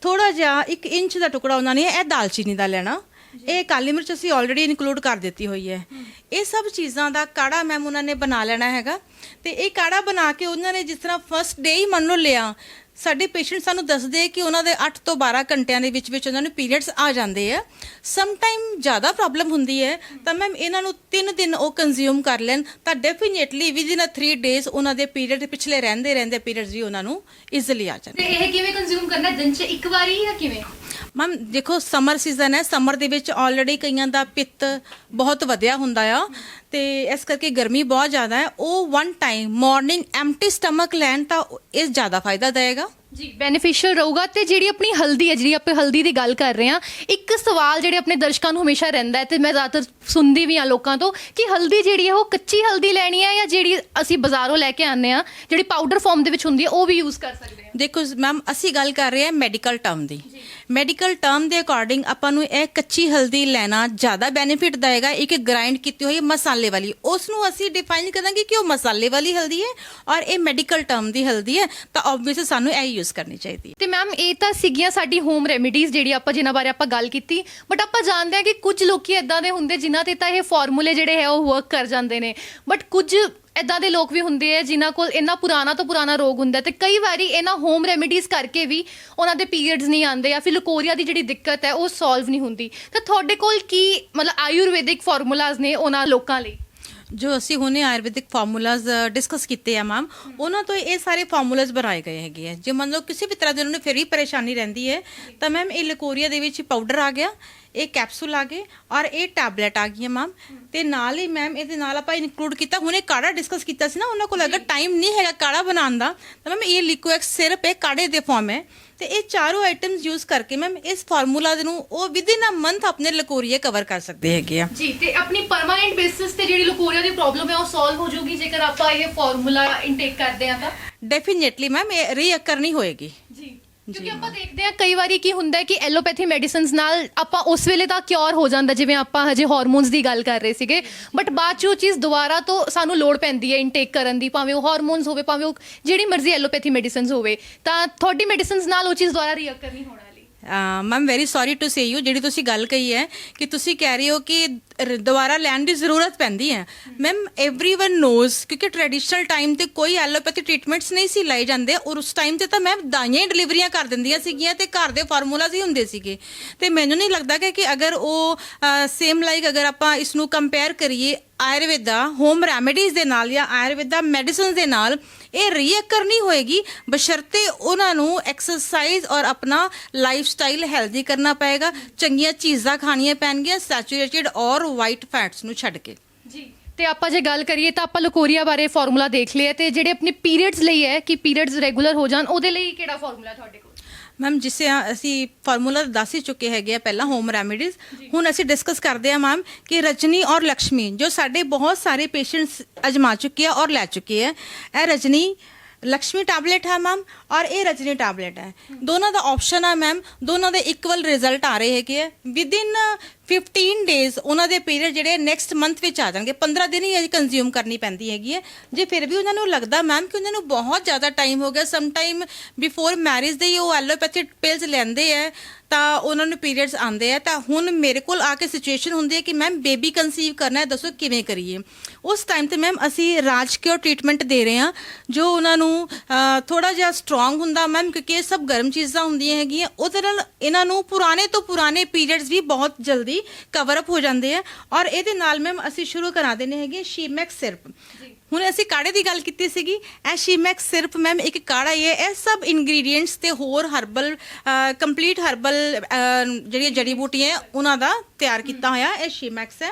ਥੋੜਾ ਜਿਹਾ 1 ਇੰਚ ਦਾ ਟੁਕੜਾ ਉਹਨਾਂ ਨੇ ਇਹ ਦਾਲਚੀਨੀ ਦਾ ਲੈਣਾ। ਇਹ ਕਾਲੀ ਮਿਰਚ ਅਸੀਂ ਆਲਰੇਡੀ ਇਨਕਲੂਡ ਕਰ ਦਿੱਤੀ ਹੋਈ ਹੈ। ਇਹ ਸਭ ਚੀਜ਼ਾਂ ਦਾ ਕਾੜਾ ਮੈਮ ਉਹਨਾਂ ਨੇ ਬਣਾ ਲੈਣਾ ਹੈਗਾ। ਤੇ ਇਹ ਕਾੜਾ ਬਣਾ ਕੇ ਉਹਨਾਂ ਨੇ ਜਿਸ ਤਰ੍ਹਾਂ ਫਰਸਟ ਡੇ ਹੀ ਮੰਨ ਲਓ ਲਿਆ ਸਾਡੇ ਪੇਸ਼ੈਂਟ ਸਾਨੂੰ ਦੱਸਦੇ ਕਿ ਉਹਨਾਂ ਦੇ 8 ਤੋਂ 12 ਘੰਟਿਆਂ ਦੇ ਵਿੱਚ ਵਿੱਚ ਉਹਨਾਂ ਨੂੰ ਪੀਰੀਅਡਸ ਆ ਜਾਂਦੇ ਆ। ਸਮ ਟਾਈਮ ਜ਼ਿਆਦਾ ਪ੍ਰੋਬਲਮ ਹੁੰਦੀ ਹੈ ਤਾਂ ਮੈਮ ਇਹਨਾਂ ਨੂੰ 3 ਦਿਨ ਉਹ ਕੰਜ਼ਿਊਮ ਕਰ ਲੈਣ। ਤਾਂ definitely within a 3 days ਉਹਨਾਂ ਦੇ ਪੀਰੀਅਡ ਪਿਛਲੇ ਰਹਿੰਦੇ ਰਹਿੰਦੇ ਪੀਰੀਅਡਸ ਵੀ ਉਹਨਾਂ ਨੂੰ ਈਜ਼ੀਲੀ ਆ ਤੇ ਇਹ ਕਿਵੇਂ ਕੰਜ਼ਿਊਮ ਕਰਨਾ ਦਿਨ 'ਚ ਇੱਕ ਵਾਰੀ ਜਾਂ ਕਿਵੇਂ? ਮੈਮ ਦੇਖੋ ਸਮਰ ਸੀਜ਼ਨ ਹੈ। ਸਮਰ ਦੇ ਵਿੱਚ ਆਲਰੇਡੀ ਕਈਆਂ ਦਾ ਪਿੱਤ ਬਹੁਤ ਵਧਿਆ ਹੁੰਦਾ ਆ। ਤੇ ਇਸ ਕਰਕੇ ਗਰਮੀ ਬਹੁਤ ਜ਼ਿਆਦਾ ਹੈ। ਉਹ one time morning empty stomach ਲੈਣ ਤਾਂ ਇਹ ਜ਼ਿਆਦਾ ਫਾਇਦਾ ਦੇਗਾ ਜੀ ਬੈਨੀਫੀਸ਼ੀਅਲ ਰਹੂਗਾ ਤੇ ਜਿਹੜੀ ਆਪਣੀ ਹਲਦੀ ਹੈ ਜਿਹੜੀ ਆਪਾਂ ਹਲਦੀ ਦੀ ਗੱਲ ਕਰ ਰਹੇ ਹਾਂ ਇੱਕ ਸਵਾਲ ਜਿਹੜੇ ਆਪਣੇ ਦਰਸ਼ਕਾਂ ਨੂੰ ਹਮੇਸ਼ਾ ਰਹਿੰਦਾ ਹੈ ਤੇ ਮੈਂ ਜ਼ਿਆਦਾਤਰ ਸੁਣਦੀ ਵੀ ਆ ਲੋਕਾਂ ਤੋਂ ਕਿ ਹਲਦੀ ਜਿਹੜੀ ਹੈ ਉਹ ਕੱਚੀ ਹਲਦੀ ਲੈਣੀ ਹੈ ਜਾਂ ਜਿਹੜੀ ਅਸੀਂ ਬਾਜ਼ਾਰੋਂ ਲੈ ਕੇ ਆਉਂਦੇ ਆ ਜਿਹੜੀ ਪਾਊਡਰ ਫਾਰਮ ਦੇ ਵਿੱਚ ਹੁੰਦੀ ਹੈ ਉਹ ਵੀ ਯੂਜ਼ ਕਰ ਸਕਦੇ ਹਾਂ? ਦੇਖੋ ਮੈਮ ਅਸੀਂ ਗੱਲ ਕਰ ਰਹੇ ਹਾਂ ਮੈਡੀਕਲ ਟਰਮ ਦੀ। ਮੈਡੀਕਲ ਟਰਮ ਦੇ ਅਕੋਰਡਿੰਗ ਆਪਾਂ ਨੂੰ ਇਹ ਕੱਚੀ ਹਲਦੀ ਲੈਣਾ ਜ਼ਿਆਦਾ ਬੈਨੀਫਿਟ ਦੇਗਾ ਇੱਕ ਗ੍ਰਾਈਂਡ ਕੀਤੀ ਹੋਈ ਮਸਾਲੇ ਵਾਲੀ। ਉਸ ਨੂੰ ਅਸੀਂ ਡਿਫਾਈਨ ਕਰਾਂਗੇ ਕਿ ਉਹ ਮਸਾਲੇ ਵਾਲੀ ਹਲਦੀ ਹੈ ਔਰ ਇਹ ਮੈਡੀਕਲ ਟਰਮ ਦੀ ਹਲਦੀ ਹੈ, ਤਾਂ ਆਬਵੀਅਸਲੀ ਸਾਨੂੰ ਇਹ ਯੂਜ਼ ਕਰਨੀ ਚਾਹੀਦੀ ਹੈ। ਤੇ ਮੈਮ ਇਹ ਤਾਂ ਸੀਗੀਆਂ ਸਾਡੀ ਹੋਮ ਰੈਮੇਡੀਜ਼ ਜਿਹੜੀ ਆਪਾਂ ਜਿਨ੍ਹਾਂ ਬਾਰੇ ਆਪਾਂ ਗੱਲ ਕੀਤੀ ਬਟ ਆਪਾਂ ਜਾਣਦੇ ਹਾਂ ਕਿ ਕੁਝ ਲੋਕੀ ਇਦਾਂ ਦੇ ਹੁੰਦੇ ਜਿਨ੍ਹਾਂ ਤੇ ਤਾਂ ਇਹ ਫਾਰਮੂਲੇ ਜਿਹੜੇ ਹੈ ਉਹ ਵਰਕ ਕਰ ਜਾਂਦੇ ਨੇ। ਬਟ ਕੁਝ ਇਦਾਂ ਦੇ ਲੋਕ ਵੀ ਹੁੰਦੇ ਆ ਜਿਨ੍ਹਾਂ ਕੋਲ ਇੰਨਾ ਪੁਰਾਣਾ ਤੋਂ ਪੁਰਾਣਾ ਰੋਗ ਹੁੰਦਾ ਤੇ ਕਈ ਵਾਰੀ ਇਹਨਾਂ ਹੋਮ ਰੈਮੇਡੀਜ਼ ਕਰਕੇ ਵੀ ਉਹਨਾਂ ਦੇ ਪੀਰੀਅਡਸ ਨਹੀਂ ਆਉਂਦੇ ਜਾਂ ਫਿਰ ਲਕੋਰੀਆ ਦੀ ਜਿਹੜੀ ਦਿੱਕਤ ਹੈ ਉਹ ਸੋਲਵ ਨਹੀਂ ਹੁੰਦੀ। ਤਾਂ ਤੁਹਾਡੇ ਕੋਲ ਕੀ ਮਤਲਬ ਆਯੁਰਵੈਦਿਕ ਫਾਰਮੂਲਾਜ਼ ਨੇ ਉਹਨਾਂ ਲੋਕਾਂ ਲਈ? ਜੋ ਅਸੀਂ ਹੁਣੇ ਆਯੁਰਵੈਦਿਕ ਫਾਰਮੂਲਾਜ਼ ਡਿਸਕਸ ਕੀਤੇ ਆ ਮੈਮ ਉਹਨਾਂ ਤੋਂ ਇਹ ਸਾਰੇ ਫਾਰਮੂਲਾਜ਼ ਬਣਾਏ ਗਏ ਹੈਗੇ ਆ। ਜੇ ਮੰਨ ਲਓ ਕਿਸੇ ਵੀ ਤਰ੍ਹਾਂ ਦੀ ਉਹਨਾਂ ਨੂੰ ਫਿਰ ਵੀ ਪਰੇਸ਼ਾਨੀ ਰਹਿੰਦੀ ਹੈ, ਤਾਂ ਮੈਮ ਇਹ ਲਕੋਰੀਆ ਦੇ ਵਿੱਚ ਪਾਊਡਰ ਆ ਗਿਆ ਇਹ ਕੈਪਸੂਲ ਆ ਗਏ ਔਰ ਇਹ ਟੈਬਲੇਟ ਆ ਗਈਆਂ ਮੈਮ ਤੇ ਨਾਲ ਹੀ ਮੈਮ ਇਹਦੇ ਨਾਲ ਆਪਾਂ ਇਨਕਲੂਡ ਕੀਤਾ ਹੁਣੇ ਕਾੜਾ ਡਿਸਕਸ ਕੀਤਾ ਸੀ ਨਾ ਉਹਨਾਂ ਕੋਲ ਅਗਰ ਟਾਈਮ ਨਹੀਂ ਹੈਗਾ ਕਾੜਾ ਬਣਾਉਣ ਦਾ ਤਾਂ ਮੈਮ ਇਹ ਲਿਕੁਐਕਸ ਸਿਰਪ ਹੈ ਕਾੜੇ ਦੇ ਫਾਰਮ ਹੈ। ਤੇ ਇਹ ਚਾਰੋਂ ਆਈਟਮਸ ਯੂਜ਼ ਕਰਕੇ ਮੈਮ ਇਸ ਫਾਰਮੂਲਾ ਨੂੰ ਉਹ ਵਿਦ ਇਨ ਅ ਮੰਥ ਆਪਣੇ ਲਕੋਰੀਏ ਕਵਰ ਕਰ ਸਕਦੇ ਹੈਗੇ ਆ। ਜੀ ਤੇ ਆਪਣੀ ਪਰਮਾਨੈਂਟ ਬੇਸਿਸ ਤੇ ਜਿਹੜੀ ਲਕੋਰੀਆ ਦੀ ਪ੍ਰੋਬਲਮ ਹੈ ਉਹ ਸੋਲਵ ਹੋ ਜਾਊਗੀ ਜੇਕਰ ਆਪਾਂ ਇਹ ਫਾਰਮੂਲਾ ਇਨਟੇਕ ਕਰਦੇ ਹਾਂ ਤਾਂ? ਡੈਫੀਨੇਟਲੀ ਮੈਮ ਇਹ ਰੀਅਕਰ ਨਹੀਂ ਹੋਏਗੀ। ਜੀ। ਕਿਉਂਕਿ ਆਪਾਂ ਦੇਖਦੇ ਹਾਂ ਕਈ ਵਾਰੀ ਕੀ ਹੁੰਦਾ ਹੈ ਕਿ ਐਲੋਪੈਥੀ ਮੈਡੀਸਿਨਸ ਨਾਲ ਆਪਾਂ ਉਸ ਵੇਲੇ ਦਾ ਕਿਉਰ ਹੋ ਜਾਂਦਾ, ਜਿਵੇਂ ਆਪਾਂ ਹਜੇ ਹਾਰਮੋਨਸ ਦੀ ਗੱਲ ਕਰ ਰਹੇ ਸੀਗੇ। ਬਟ ਬਾਅਦ ਚ ਉਹ ਚੀਜ਼ ਦੁਬਾਰਾ ਤੋਂ ਸਾਨੂੰ ਲੋੜ ਪੈਂਦੀ ਹੈ ਇਨਟੇਕ ਕਰਨ ਦੀ, ਭਾਵੇਂ ਉਹ ਹਾਰਮੋਨਸ ਹੋਵੇ, ਭਾਵੇਂ ਉਹ ਜਿਹੜੀ ਮਰਜ਼ੀ ਐਲੋਪੈਥੀ ਮੈਡੀਸਿਨਸ ਹੋਵੇ। ਤਾਂ ਤੁਹਾਡੀ ਮੈਡੀਸਿਨਸ ਨਾਲ ਉਹ ਚੀਜ਼ ਦੁਬਾਰਾ ਰੀਅਕਰ ਨਹੀਂ ਹੋਣ ma'am very sorry to say you ਜਿਹੜੀ ਤੁਸੀਂ ਗੱਲ ਕਹੀ ਹੈ ਕਿ ਤੁਸੀਂ ਕਹਿ ਰਹੇ ਹੋ ਕਿ ਰ- ਦੁਬਾਰਾ ਲੈਣ ਦੀ ਜ਼ਰੂਰਤ ਪੈਂਦੀ ਹੈ ਮੈਮ एवरीवन ਨੋਜ਼ ਕਿਉਂਕਿ ਟ੍ਰੈਡੀਸ਼ਨਲ ਟਾਈਮ ਤੇ ਕੋਈ ਐਲੋਪੈਥੀ ਟ੍ਰੀਟਮੈਂਟਸ ਨਹੀਂ ਸੀ ਲਏ ਜਾਂਦੇ ਔਰ ਉਸ ਟਾਈਮ ਤੇ ਤਾਂ ਮੈਮ ਦਾਈਆਂ ਹੀ ਡਿਲੀਵਰੀਆਂ ਕਰ ਦਿੰਦੀਆਂ ਸੀਗੀਆਂ ਤੇ ਘਰ ਦੇ ਫਾਰਮੂਲਾਜ਼ ਹੀ ਹੁੰਦੇ ਸੀਗੇ ਤੇ ਮੈਨੂੰ ਨਹੀਂ ਲੱਗਦਾ ਕਿ ਕਿ ਅਗਰ ਉਹ ਸੇਮ ਲਾਈਕ ਅਗਰ ਆਪਾਂ ਇਸ ਨੂੰ ਕੰਪੇਅਰ ਕਰੀਏ ਆਯੁਰਵੇਦਾ ਹੋਮ ਰੈਮੇਡੀਜ਼ ਦੇ ਨਾਲ ਜਾਂ ਆਯੁਰਵੇਦਾ ਮੈਡੀਸਿਨਸ ਦੇ ਨਾਲ ਇਹ ਰੀਅਕਰ ਨਹੀਂ ਹੋਏਗੀ ਬਸ਼ਰਤੇ ਉਹਨਾਂ ਨੂੰ ਐਕਸਰਸਾਈਜ਼ ਔਰ ਆਪਣਾ ਲਾਈਫ ਸਟਾਈਲ ਹੈਲਦੀ ਕਰਨਾ ਪਏਗਾ ਚੰਗੀਆਂ ਚੀਜ਼ਾਂ ਖਾਣੀਆਂ ਪੈਣਗੀਆਂ ਸੈਚੂਰੇਟਿਡ ਔਰ ਵਾਈਟ ਫੈਟਸ ਨੂੰ ਛੱਡ ਕੇ। ਜੀ ਤੇ ਆਪਾਂ ਜੇ ਗੱਲ ਕਰੀਏ ਤਾਂ ਆਪਾਂ ਲਕੋਰੀਆ ਬਾਰੇ ਫਾਰਮੂਲਾ ਦੇਖ ਲਿਆ ਤੇ ਜਿਹੜੇ ਆਪਣੇ ਪੀਰੀਅਡਸ ਲਈ ਹੈ ਕਿ ਪੀਰੀਅਡਸ ਰੈਗੂਲਰ ਹੋ ਜਾਣ ਉਹਦੇ ਲਈ ਕਿਹੜਾ ਫਾਰਮੂਲਾ ਤੁਹਾਡੇ ਕੋਲ? ਮੈਮ ਜਿਸੇ ਅਸੀਂ ਫਾਰਮੂਲਾ ਦੱਸ ਹੀ ਚੁੱਕੇ ਹੈਗੇ ਆ ਪਹਿਲਾਂ ਹੋਮ ਰੈਮੇਡੀਜ਼ ਹੁਣ ਅਸੀਂ ਡਿਸਕਸ ਕਰਦੇ ਆ ਮੈਮ ਕਿ ਰਜਨੀ ਔਰ ਲక్ష్ਮੀ ਜੋ ਸਾਡੇ ਬਹੁਤ ਸਾਰੇ ਪੇਸ਼ੈਂਟਸ ਅਜਮਾ ਚੁੱਕੇ ਆ ਔਰ ਲੈ ਚੁੱਕੇ ਆ ਇਹ ਰਜਨੀ ਲక్ష్ਮੀ ਟੈਬਲੇਟ ਹੈ ਮੈਮ ਔਰ ਇਹ ਰਜਨੀ ਟੈਬਲੇਟ ਹੈ। ਦੋਨਾਂ ਦਾ ਆਪਸ਼ਨ ਆ ਮੈਮ ਦੋਨਾਂ ਦੇ ਇਕੁਅਲ ਰਿਜ਼ਲਟ ਆ ਰਹੇ ਹੈਗੇ ਵਿਦ ਇਨ 15 ਡੇਜ਼ ਉਹਨਾਂ ਦੇ ਪੀਰੀਅਡ ਜਿਹੜੇ ਨੈਕਸਟ ਮੰਥ ਵਿੱਚ ਆ ਜਾਣਗੇ। 15 ਦਿਨ ਹੀ ਇਹ ਕੰਜ਼ਿਊਮ ਕਰਨੀ ਪੈਂਦੀ ਹੈਗੀ ਹੈ। ਜੇ ਫਿਰ ਵੀ ਉਹਨਾਂ ਨੂੰ ਲੱਗਦਾ ਮੈਮ ਕਿ ਉਹਨਾਂ ਨੂੰ ਬਹੁਤ ਜ਼ਿਆਦਾ ਟਾਈਮ ਹੋ ਗਿਆ ਸਮ ਟਾਈਮ ਬਿਫੋਰ ਮੈਰਿਜ ਦੇ ਹੀ ਉਹ ਐਲੋਪੈਥਿਕ ਪਿਲਸ ਲੈਂਦੇ ਆ ਤਾਂ ਉਹਨਾਂ ਨੂੰ ਪੀਰੀਅਡਸ ਆਉਂਦੇ ਆ ਤਾਂ ਹੁਣ ਮੇਰੇ ਕੋਲ ਆ ਕੇ ਸਿਚੁਏਸ਼ਨ ਹੁੰਦੀ ਹੈ ਕਿ ਮੈਮ ਬੇਬੀ ਕਨਸੀਵ ਕਰਨਾ ਹੈ, ਦੱਸੋ ਕਿਵੇਂ ਕਰੀਏ? ਉਸ ਟਾਈਮ ਤੇ ਮੈਮ ਅਸੀਂ ਰਾਜਕਿਓ ਟ੍ਰੀਟਮੈਂਟ ਦੇ ਰਹੇ ਹਾਂ, ਜੋ ਉਹਨਾਂ ਨੂੰ ਥੋੜਾ ਜਿਹਾ ਸਟਰੋਂਗ ਹੁੰਦਾ ਮੈਮ ਕਿਉਂਕਿ ਇਹ ਸਭ ਗਰਮ ਚੀਜ਼ਾਂ ਹੁੰਦੀਆਂ ਹੈਗੀਆਂ। ਉਹਦੇ ਨਾਲ ਇਹਨਾਂ ਨੂੰ ਪੁਰਾਣੇ ਤੋਂ ਪੁਰਾਣੇ ਪੀਰੀਅਡਸ ਵੀ ਬਹੁਤ ਜਲਦੀ ਕਵਰ ਅਪ ਹੋ ਜਾਂਦੇ ਆ। ਔਰ ਇਹਦੇ ਨਾਲ ਮੈਮ ਅਸੀਂ ਸ਼ੁਰੂ ਕਰਾ ਦਿੰਦੇ ਹੈਗੇ ਸ਼ੀਮੈਕਸ ਸਿਰਪ। ਹੁਣ ਅਸੀਂ ਕਾੜੇ ਦੀ ਗੱਲ ਕੀਤੀ ਸੀਗੀ। ਇਹ ਸ਼ੀਮੈਕਸ ਸਿਰਪ ਮੈਮ ਇੱਕ ਕਾੜਾ ਹੀ ਹੈ। ਇਹ ਸਭ ਇੰਗਰੀਡੀਐਂਟਸ ਤੇ ਹੋਰ ਹਰਬਲ ਕੰਪਲੀਟ ਹਰਬਲ ਜਿਹੜੀਆਂ ਜੜੀ ਬੂਟੀਆਂ ਉਹਨਾਂ ਦਾ ਤਿਆਰ ਕੀਤਾ ਹੋਇਆ। ਇਹ ਸ਼ੀਮੈਕਸ ਹੈ।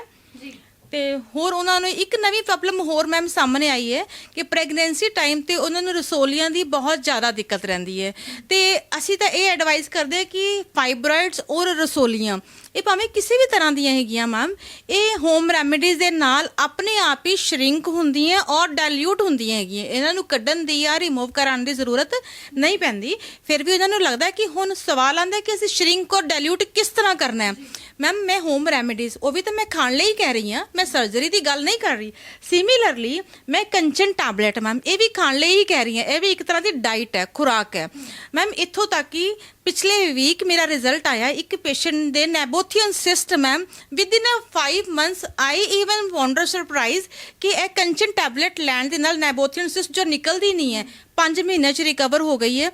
ਤੇ ਹੋਰ ਉਹਨਾਂ ਨੂੰ ਇੱਕ ਨਵੀਂ ਪ੍ਰੋਬਲਮ ਹੋਰ ਮੈਮ ਸਾਹਮਣੇ ਆਈ ਹੈ ਕਿ ਪ੍ਰੈਗਨੈਂਸੀ ਟਾਈਮ ਤੇ ਉਹਨਾਂ ਨੂੰ ਰਸੋਲੀਆਂ ਦੀ ਬਹੁਤ ਜ਼ਿਆਦਾ ਦਿੱਕਤ ਰਹਿੰਦੀ ਹੈ। ਤੇ ਅਸੀਂ ਤਾਂ ਇਹ ਐਡਵਾਈਸ ਕਰਦੇ ਹਾਂ ਕਿ ਫਾਈਬਰੋਇਡਸ ਔਰ ਰਸੋਲੀਆਂ, ਇਹ ਭਾਵੇਂ ਕਿਸੇ ਵੀ ਤਰ੍ਹਾਂ ਦੀਆਂ ਹੈਗੀਆਂ ਮੈਮ ਇਹ ਹੋਮ ਰੈਮੇਡੀਜ਼ ਦੇ ਨਾਲ ਆਪਣੇ ਆਪ ਹੀ ਸ਼ਰਿੰਕ ਹੁੰਦੀਆਂ ਔਰ ਡਾਇਲੂਟ ਹੁੰਦੀਆਂ ਹੈਗੀਆਂ। ਇਹਨਾਂ ਨੂੰ ਕੱਢਣ ਦੀ ਜਾਂ ਰਿਮੂਵ ਕਰਨ ਦੀ ਜ਼ਰੂਰਤ ਨਹੀਂ ਪੈਂਦੀ। ਫਿਰ ਵੀ ਉਹਨਾਂ ਨੂੰ ਲੱਗਦਾ ਕਿ ਹੁਣ ਸਵਾਲ ਆਉਂਦਾ ਕਿ ਅਸੀਂ ਸ਼ਰਿੰਕ ਔਰ ਡਾਇਲੂਟ ਕਿਸ ਤਰ੍ਹਾਂ ਕਰਨਾ ਹੈ। ਮੈਮ ਮੈਂ ਹੋਮ ਰੈਮੇਡੀਜ਼ ਉਹ ਵੀ ਤਾਂ ਮੈਂ ਖਾਣ ਲਈ ਕਹਿ ਰਹੀ ਹਾਂ, ਮੈਂ ਸਰਜਰੀ ਦੀ ਗੱਲ ਨਹੀਂ ਕਰ ਰਹੀ। ਸਿਮਿਲਰਲੀ ਮੈਂ ਕੰਚਨ ਟੈਬਲੇਟ ਮੈਮ ਇਹ ਵੀ ਖਾਣ ਲਈ ਹੀ ਕਹਿ ਰਹੀ ਹਾਂ, ਇਹ ਵੀ ਇੱਕ ਤਰ੍ਹਾਂ ਦੀ ਡਾਈਟ ਹੈ, ਖੁਰਾਕ ਹੈ। ਮੈਮ ਇੱਥੋਂ ਤੱਕ ਕਿ ਪਿਛਲੇ ਵੀਕ ਮੇਰਾ ਰਿਜ਼ਲਟ ਆਇਆ, ਇੱਕ ਪੇਸ਼ੈਂਟ ਦੇ nabothian cyst ma'am with in 5 months I even wonder surprise ਕਿ ਇਹ ਕੰਚਨ ਟੈਬਲੇਟ ਲੈਣ ਦੇ ਨਾਲ ਨੈਬੋਥੀਅਨ ਸਿਸਟ ਜੋ ਨਿਕਲਦੀ ਨਹੀਂ ਹੈ 5 ਮਹੀਨਿਆਂ ਚ ਰਿਕਵਰ ਹੋ ਗਈ ਹੈ।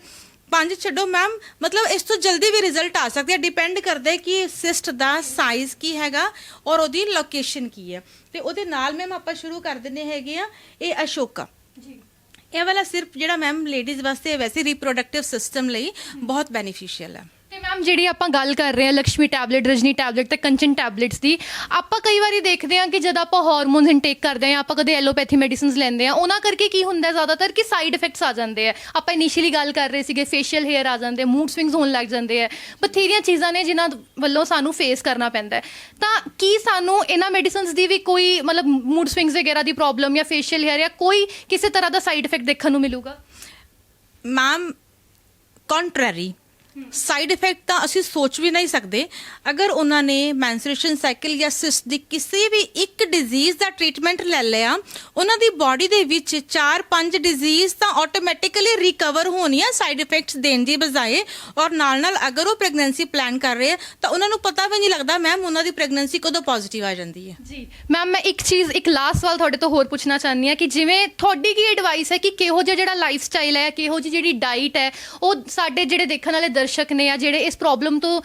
ਪੰਜ ਛੱਡੋ ਮੈਮ ਮਤਲਬ ਇਸ ਤੋਂ ਜਲਦੀ ਵੀ ਰਿਜ਼ਲਟ ਆ ਸਕਦੇ ਆ ਡਿਪੈਂਡ ਕਰਦਾ ਹੈ ਕਿ ਸਿਸਟ ਦਾ ਸਾਈਜ਼ ਕੀ ਹੈਗਾ ਔਰ ਉਹਦੀ ਲੋਕੇਸ਼ਨ ਕੀ ਹੈ। ਤੇ ਉਹਦੇ ਨਾਲ ਮੈਮ ਆਪਾਂ ਸ਼ੁਰੂ ਕਰ ਦਿੰਨੇ ਹੈਗੇ ਆ ਇਹ ਅਸ਼ੋਕਾ। ਜੀ। ਇਹ ਵਾਲਾ ਸਿਰਫ ਜਿਹੜਾ ਮੈਮ ਲੇਡੀਜ਼ ਵਾਸਤੇ ਵੈਸੇ ਰਿਪਰੋਡਕਟਿਵ ਸਿਸਟਮ ਲਈ ਬਹੁਤ ਬੈਨੀਫੀਸ਼ੀਅਲ ਹੈ। ਮੈਮ ਜਿਹੜੀ ਆਪਾਂ ਗੱਲ ਕਰ ਰਹੇ ਹਾਂ ਲక్ష్ਮੀ ਟੈਬਲੇਟ, ਰਜਨੀ ਟੈਬਲੇਟ ਤੇ ਕੰਚਨ ਟੈਬਲੇਟਸ ਦੀ, ਆਪਾਂ ਕਈ ਵਾਰੀ ਦੇਖਦੇ ਹਾਂ ਕਿ ਜਦ ਆਪਾਂ ਹਾਰਮੋਨਸ ਇਨਟੇਕ ਕਰਦੇ ਹਾਂ, ਆਪਾਂ ਕਦੇ ਐਲੋਪੈਥੀ ਮੈਡੀਸਿਨਸ ਲੈਂਦੇ ਹਾਂ, ਉਹਨਾਂ ਕਰਕੇ ਕੀ ਹੁੰਦਾ ਹੈ ਜ਼ਿਆਦਾਤਰ ਕਿ ਸਾਈਡ ਇਫੈਕਟਸ ਆ ਜਾਂਦੇ ਆ ਆਪਾਂ ਇਨੀਸ਼ੀਅਲੀ ਗੱਲ ਕਰ ਰਹੇ ਸੀਗੇ ਫੇਸ਼ੀਅਲ ਹੇਅਰ ਆ ਜਾਂਦੇ ਮੂਡ ਸਵਿੰਗਸ ਹੋਣ ਲੱਗ ਜਾਂਦੇ ਆ ਬਥੇਰੀਆਂ ਚੀਜ਼ਾਂ ਨੇ ਜਿਨ੍ਹਾਂ ਵੱਲੋਂ ਸਾਨੂੰ ਫੇਸ ਕਰਨਾ ਪੈਂਦਾ ਹੈ। ਤਾਂ ਕੀ ਸਾਨੂੰ ਇਹਨਾਂ ਮੈਡੀਸਿਨਸ ਦੀ ਵੀ ਕੋਈ ਮਤਲਬ ਮੂਡ ਸਵਿੰਗਸ ਵਗੈਰਾ ਦੀ ਪ੍ਰੋਬਲਮ ਜਾਂ ਫੇਸ਼ੀਅਲ ਹੇਅਰ ਜਾਂ ਕੋਈ ਕਿਸੇ ਤਰ੍ਹਾਂ ਦਾ ਸਾਈਡ ਇਫੈਕਟ ਦੇਖਣ ਨੂੰ ਮਿਲੂਗਾ? ਮੈਮ ਕੰਟਰਰੀ ਸਾਈਡ ਇਫੈਕਟ ਤਾਂ ਅਸੀਂ ਸੋਚ ਵੀ ਨਹੀਂ ਸਕਦੇ। ਅਗਰ ਉਹਨਾਂ ਨੇ ਮੈਂਸਟ੍ਰੂਏਸ਼ਨ ਸਾਈਕਲ ਜਾਂ ਸਿਸਟ ਦੀ ਕਿਸੇ ਵੀ ਇੱਕ ਡਿਜ਼ੀਜ਼ ਦਾ ਟ੍ਰੀਟਮੈਂਟ ਲੈ ਲਿਆ, ਉਹਨਾਂ ਦੀ ਬਾਡੀ ਦੇ ਵਿੱਚ 4-5 ਡਿਜ਼ੀਜ਼ ਤਾਂ ਆਟੋਮੈਟਿਕਲੀ ਰਿਕਵਰ ਹੋਣੀਆਂ ਸਾਈਡ ਇਫੈਕਟਸ ਦੇਣ ਦੀ ਬਜਾਏ। ਔਰ ਨਾਲ ਨਾਲ ਅਗਰ ਉਹ ਪ੍ਰੈਗਨੈਂਸੀ ਪਲਾਨ ਕਰ ਰਹੇ ਆ, ਤਾਂ ਉਹਨਾਂ ਨੂੰ ਪਤਾ ਵੀ ਨਹੀਂ ਲੱਗਦਾ ਮੈਮ ਉਹਨਾਂ ਦੀ ਪ੍ਰੈਗਨੈਂਸੀ ਕਦੋਂ ਪੋਜ਼ਿਟਿਵ ਆ ਜਾਂਦੀ ਹੈ? ਜੀ। ਮੈਮ ਮੈਂ ਇੱਕ ਚੀਜ਼, ਇੱਕ ਲਾਸਟ ਸਵਾਲ ਤੁਹਾਡੇ ਤੋਂ ਹੋਰ ਪੁੱਛਣਾ ਚਾਹੁੰਦੀ ਹਾਂ ਕਿ ਜਿਵੇਂ ਤੁਹਾਡੀ ਕੀ ਐਡਵਾਈਸ ਹੈ ਕਿ ਕਿਹੋ ਜਿਹਾ ਜਿਹੜਾ ਲਾਈਫ ਸਟਾਈਲ ਹੈ, ਕਿਹੋ ਜਿਹੀ ਜਿਹੜੀ ਡਾਈਟ ਹੈ, ਉਹ ਸਾਡੇ ਜਿਹੜੇ ਦੇਖਣ ਵਾਲੇ ਦਰਸ਼ਕ ਨੇ ਜਾਂ ਜਿਹੜੇ ਇਸ ਪ੍ਰੋਬਲਮ ਤੋਂ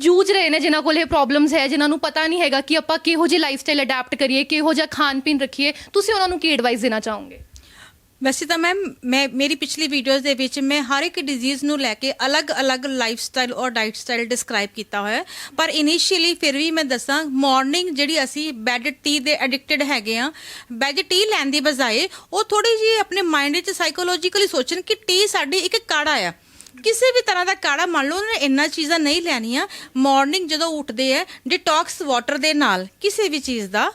ਜੂਝ ਰਹੇ ਨੇ, ਜਿਨ੍ਹਾਂ ਕੋਲ ਇਹ ਪ੍ਰੋਬਲਮਸ ਹੈ, ਜਿਨ੍ਹਾਂ ਨੂੰ ਪਤਾ ਨਹੀਂ ਹੈਗਾ ਕਿ ਆਪਾਂ ਕਿਹੋ ਜਿਹੀ ਲਾਈਫ ਸਟਾਈਲ ਅਡਾਪਟ ਕਰੀਏ, ਕਿਹੋ ਜਿਹਾ ਖਾਣ ਪੀਣ ਰੱਖੀਏ, ਤੁਸੀਂ ਉਹਨਾਂ ਨੂੰ ਕੀ ਐਡਵਾਈਸ ਦੇਣਾ ਚਾਹੋਗੇ? ਵੈਸੇ ਤਾਂ ਮੈਮ ਮੈਂ, ਮੇਰੀ ਪਿਛਲੀ ਵੀਡੀਓਜ਼ ਦੇ ਵਿੱਚ ਮੈਂ ਹਰ ਇੱਕ ਡਿਜ਼ੀਜ਼ ਨੂੰ ਲੈ ਕੇ ਅਲੱਗ-ਅਲੱਗ ਲਾਈਫ ਸਟਾਈਲ ਔਰ ਡਾਈਟ ਸਟਾਈਲ ਡਿਸਕ੍ਰਾਈਬ ਕੀਤਾ ਹੋਇਆ ਪਰ ਇਨੀਸ਼ੀਅਲੀ ਫਿਰ ਵੀ ਮੈਂ ਦੱਸਾਂ ਮਾਰਨਿੰਗ ਜਿਹੜੀ ਅਸੀਂ ਬੈਡ ਟੀ ਦੇ ਐਡਿਕਟਡ ਹੈਗੇ ਆ ਬੈਡ ਟੀ ਲੈਣ ਦੀ ਬਜਾਏ ਉਹ ਥੋੜੀ ਜੀ ਆਪਣੇ ਮਾਈਂਡ ਵਿੱਚ ਸਾਈਕੋਲੋਜੀਕਲੀ ਸੋਚਣ ਕਿ ਟੀ ਸਾਡੀ ਇੱਕ ਕਾੜਾ ਆ। ਕਿਸੇ ਵੀ ਤਰ੍ਹਾਂ ਦਾ ਕਾੜਾ, ਮੰਨ ਲਓ ਉਹਨਾਂ ਨੇ ਇੰਨਾ ਚੀਜ਼ਾਂ ਨਹੀਂ ਲੈਣੀਆਂ ਮਾਰਨਿੰਗ ਜਦੋਂ ਉੱਠਦੇ ਆ ਡਿਟੌਕਸ ਵਾਟਰ ਦੇ ਨਾਲ, ਕਿਸੇ ਵੀ ਚੀਜ਼ ਦਾ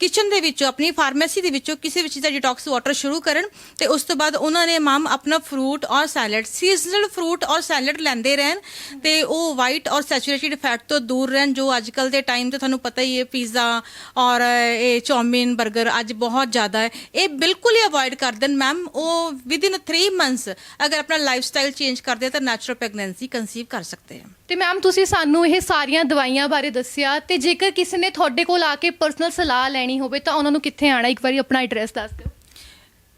ਕਿਚਨ ਦੇ ਵਿੱਚੋਂ, ਆਪਣੀ ਫਾਰਮੇਸੀ ਦੇ ਵਿੱਚੋਂ ਕਿਸੇ ਵੀ ਚੀਜ਼ ਦਾ ਡਿਟੌਕਸ ਵਾਟਰ ਸ਼ੁਰੂ ਕਰਨ ਤੇ ਉਸ ਤੋਂ ਬਾਅਦ ਉਹਨਾਂ ਨੇ ਮੈਮ ਆਪਣਾ ਫਰੂਟ ਔਰ ਸੈਲਡ ਸੀਜ਼ਨਲ ਫਰੂਟ ਔਰ ਸੈਲਡ ਲੈਂਦੇ ਰਹਿਣ ਤੇ ਉਹ ਵਾਈਟ ਔਰ ਸੈਚੂਰੇਟਿਡ ਫੈਟ ਤੋਂ ਦੂਰ ਰਹਿਣ, ਜੋ ਅੱਜ ਕੱਲ ਦੇ ਟਾਈਮ ਤੇ ਤੁਹਾਨੂੰ ਪਤਾ ਹੀ ਹੈ ਪੀਜ਼ਾ ਔਰ ਇਹ ਚੌਮਿਨ 버ਗਰ ਅੱਜ ਬਹੁਤ ਜ਼ਿਆਦਾ ਹੈ। ਇਹ ਬਿਲਕੁਲ ਹੀ ਅਵੋਇਡ ਕਰ ਦੇਣ ਮੈਮ ਉਹ ਵਿਦ ਇਨ 3 ਮੰਥਸ ਅਗਰ ਆਪਣਾ ਲਾਈਫ ਸਟਾਈਲ ਚੇਂਜ ਕਰਦੇ ਤਾਂ ਨੈਚੁਰਲ ਪ੍ਰੈਗਨੈਂਸੀ ਕਨਸੀਵ ਕਰ ਸਕਦੇ ਹਾਂ ਤੇ ਮੈਮ ਤੁਸੀਂ ਸਾਨੂੰ ਇਹ ਸਾਰੀਆਂ ਦਵਾਈਆਂ ਬਾਰੇ ਦੱਸਿਆ ਤੇ ਜੇਕਰ ਕਿਸੇ ਨੇ ਤੁਹਾਡੇ ਕੋਲ ਆ ਕੇ ਪਰਸਨਲ ਸਲਾਹ ਲੈਣੀ ਹੋਵੇ ਤਾਂ ਉਹਨਾਂ ਨੂੰ ਕਿੱਥੇ ਆਣਾ? ਇੱਕ ਵਾਰੀ ਆਪਣਾ ਐਡਰੈਸ ਦੱਸ ਦਿਓ।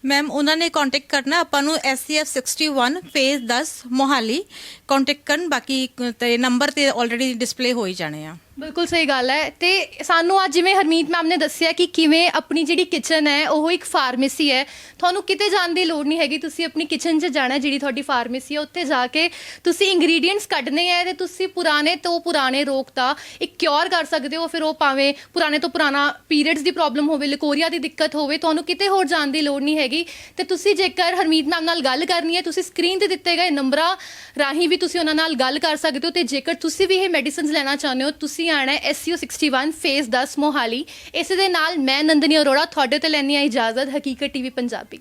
ਮੈਮ ਉਹਨਾਂ ਨੇ ਕੰਟੈਕਟ ਕਰਨਾ, ਆਪਾਂ ਨੂੰ SCF 61 ਫੇਜ਼ 10 ਮੋਹਾਲੀ ਕੰਟੈਕਟ ਕਰਨ, ਬਾਕੀ ਤੇ ਨੰਬਰ ਤੇ ਆਲਰੇਡੀ ਡਿਸਪਲੇ ਹੋ ਹੀ ਜਾਣੇ ਆ। ਬਿਲਕੁਲ ਸਹੀ ਗੱਲ ਹੈ ਤੇ ਸਾਨੂੰ ਅੱਜ ਜਿਵੇਂ ਹਰਮੀਤ ਮੈਮ ਨੇ ਦੱਸਿਆ ਕਿ ਕਿਵੇਂ ਆਪਣੀ ਜਿਹੜੀ ਕਿਚਨ ਹੈ, ਉਹ ਇੱਕ ਫਾਰਮੇਸੀ ਹੈ। ਤੁਹਾਨੂੰ ਕਿਤੇ ਜਾਣ ਦੀ ਲੋੜ ਨਹੀਂ ਹੈਗੀ, ਤੁਸੀਂ ਆਪਣੀ ਕਿਚਨ 'ਚ ਜਾਣਾ ਜਿਹੜੀ ਤੁਹਾਡੀ ਫਾਰਮੇਸੀ ਹੈ, ਉੱਥੇ ਜਾ ਕੇ ਤੁਸੀਂ ਇੰਗਰੀਡੀਅੰਟਸ ਕੱਢਨੇ ਹੈ ਤੇ ਤੁਸੀਂ ਪੁਰਾਣੇ ਤੋਂ ਪੁਰਾਣੇ ਰੋਗ ਦਾ ਇੱਕ ਕਿਉਰ ਕਰ ਸਕਦੇ ਹੋ, ਫਿਰ ਉਹ ਭਾਵੇਂ ਪੁਰਾਣੇ ਤੋਂ ਪੁਰਾਣਾ ਪੀਰੀਅਡਸ ਦੀ ਪ੍ਰੋਬਲਮ ਹੋਵੇ, ਲਕੋਰੀਆ ਦੀ ਦਿੱਕਤ ਹੋਵੇ, ਤੁਹਾਨੂੰ ਕਿਤੇ ਹੋਰ ਜਾਣ ਦੀ ਲੋੜ ਨਹੀਂ ਹੈਗੀ। ਤੇ ਤੁਸੀਂ ਜੇਕਰ ਹਰਮੀਤ ਮੈਮ ਨਾਲ ਗੱਲ ਕਰਨੀ ਹੈ, ਤੁਸੀਂ ਸਕਰੀਨ ਤੇ ਦਿੱਤੇ ਗਏ ਨੰਬਰਾਂ ਰਾਹੀਂ ਵੀ ਤੁਸੀਂ ਉਹਨਾਂ ਨਾਲ ਗੱਲ ਕਰ ਸਕਦੇ ਹੋ ਤੇ ਜੇਕਰ ਤੁਸੀਂ ਵੀ ਇਹ ਮੈਡੀਸਿਨਸ ਲੈਣਾ ਚਾਹੁੰਦੇ ਹੋ, ਤੁਸੀਂ ਆਣਾ ਹੈ SCO 61 ਫੇਸ 10 ਮੋਹਾਲੀ। ਇਸੇ ਦੇ ਨਾਲ ਮੈਂ ਨੰਦਨੀ ਅਰੋੜਾ, ਤੁਹਾਡੇ ਤੋਂ ਲੈਣੀ ਆ ਇਜਾਜ਼ਤ, ਹਕੀਕਤ ਟੀਵੀ ਪੰਜਾਬੀ।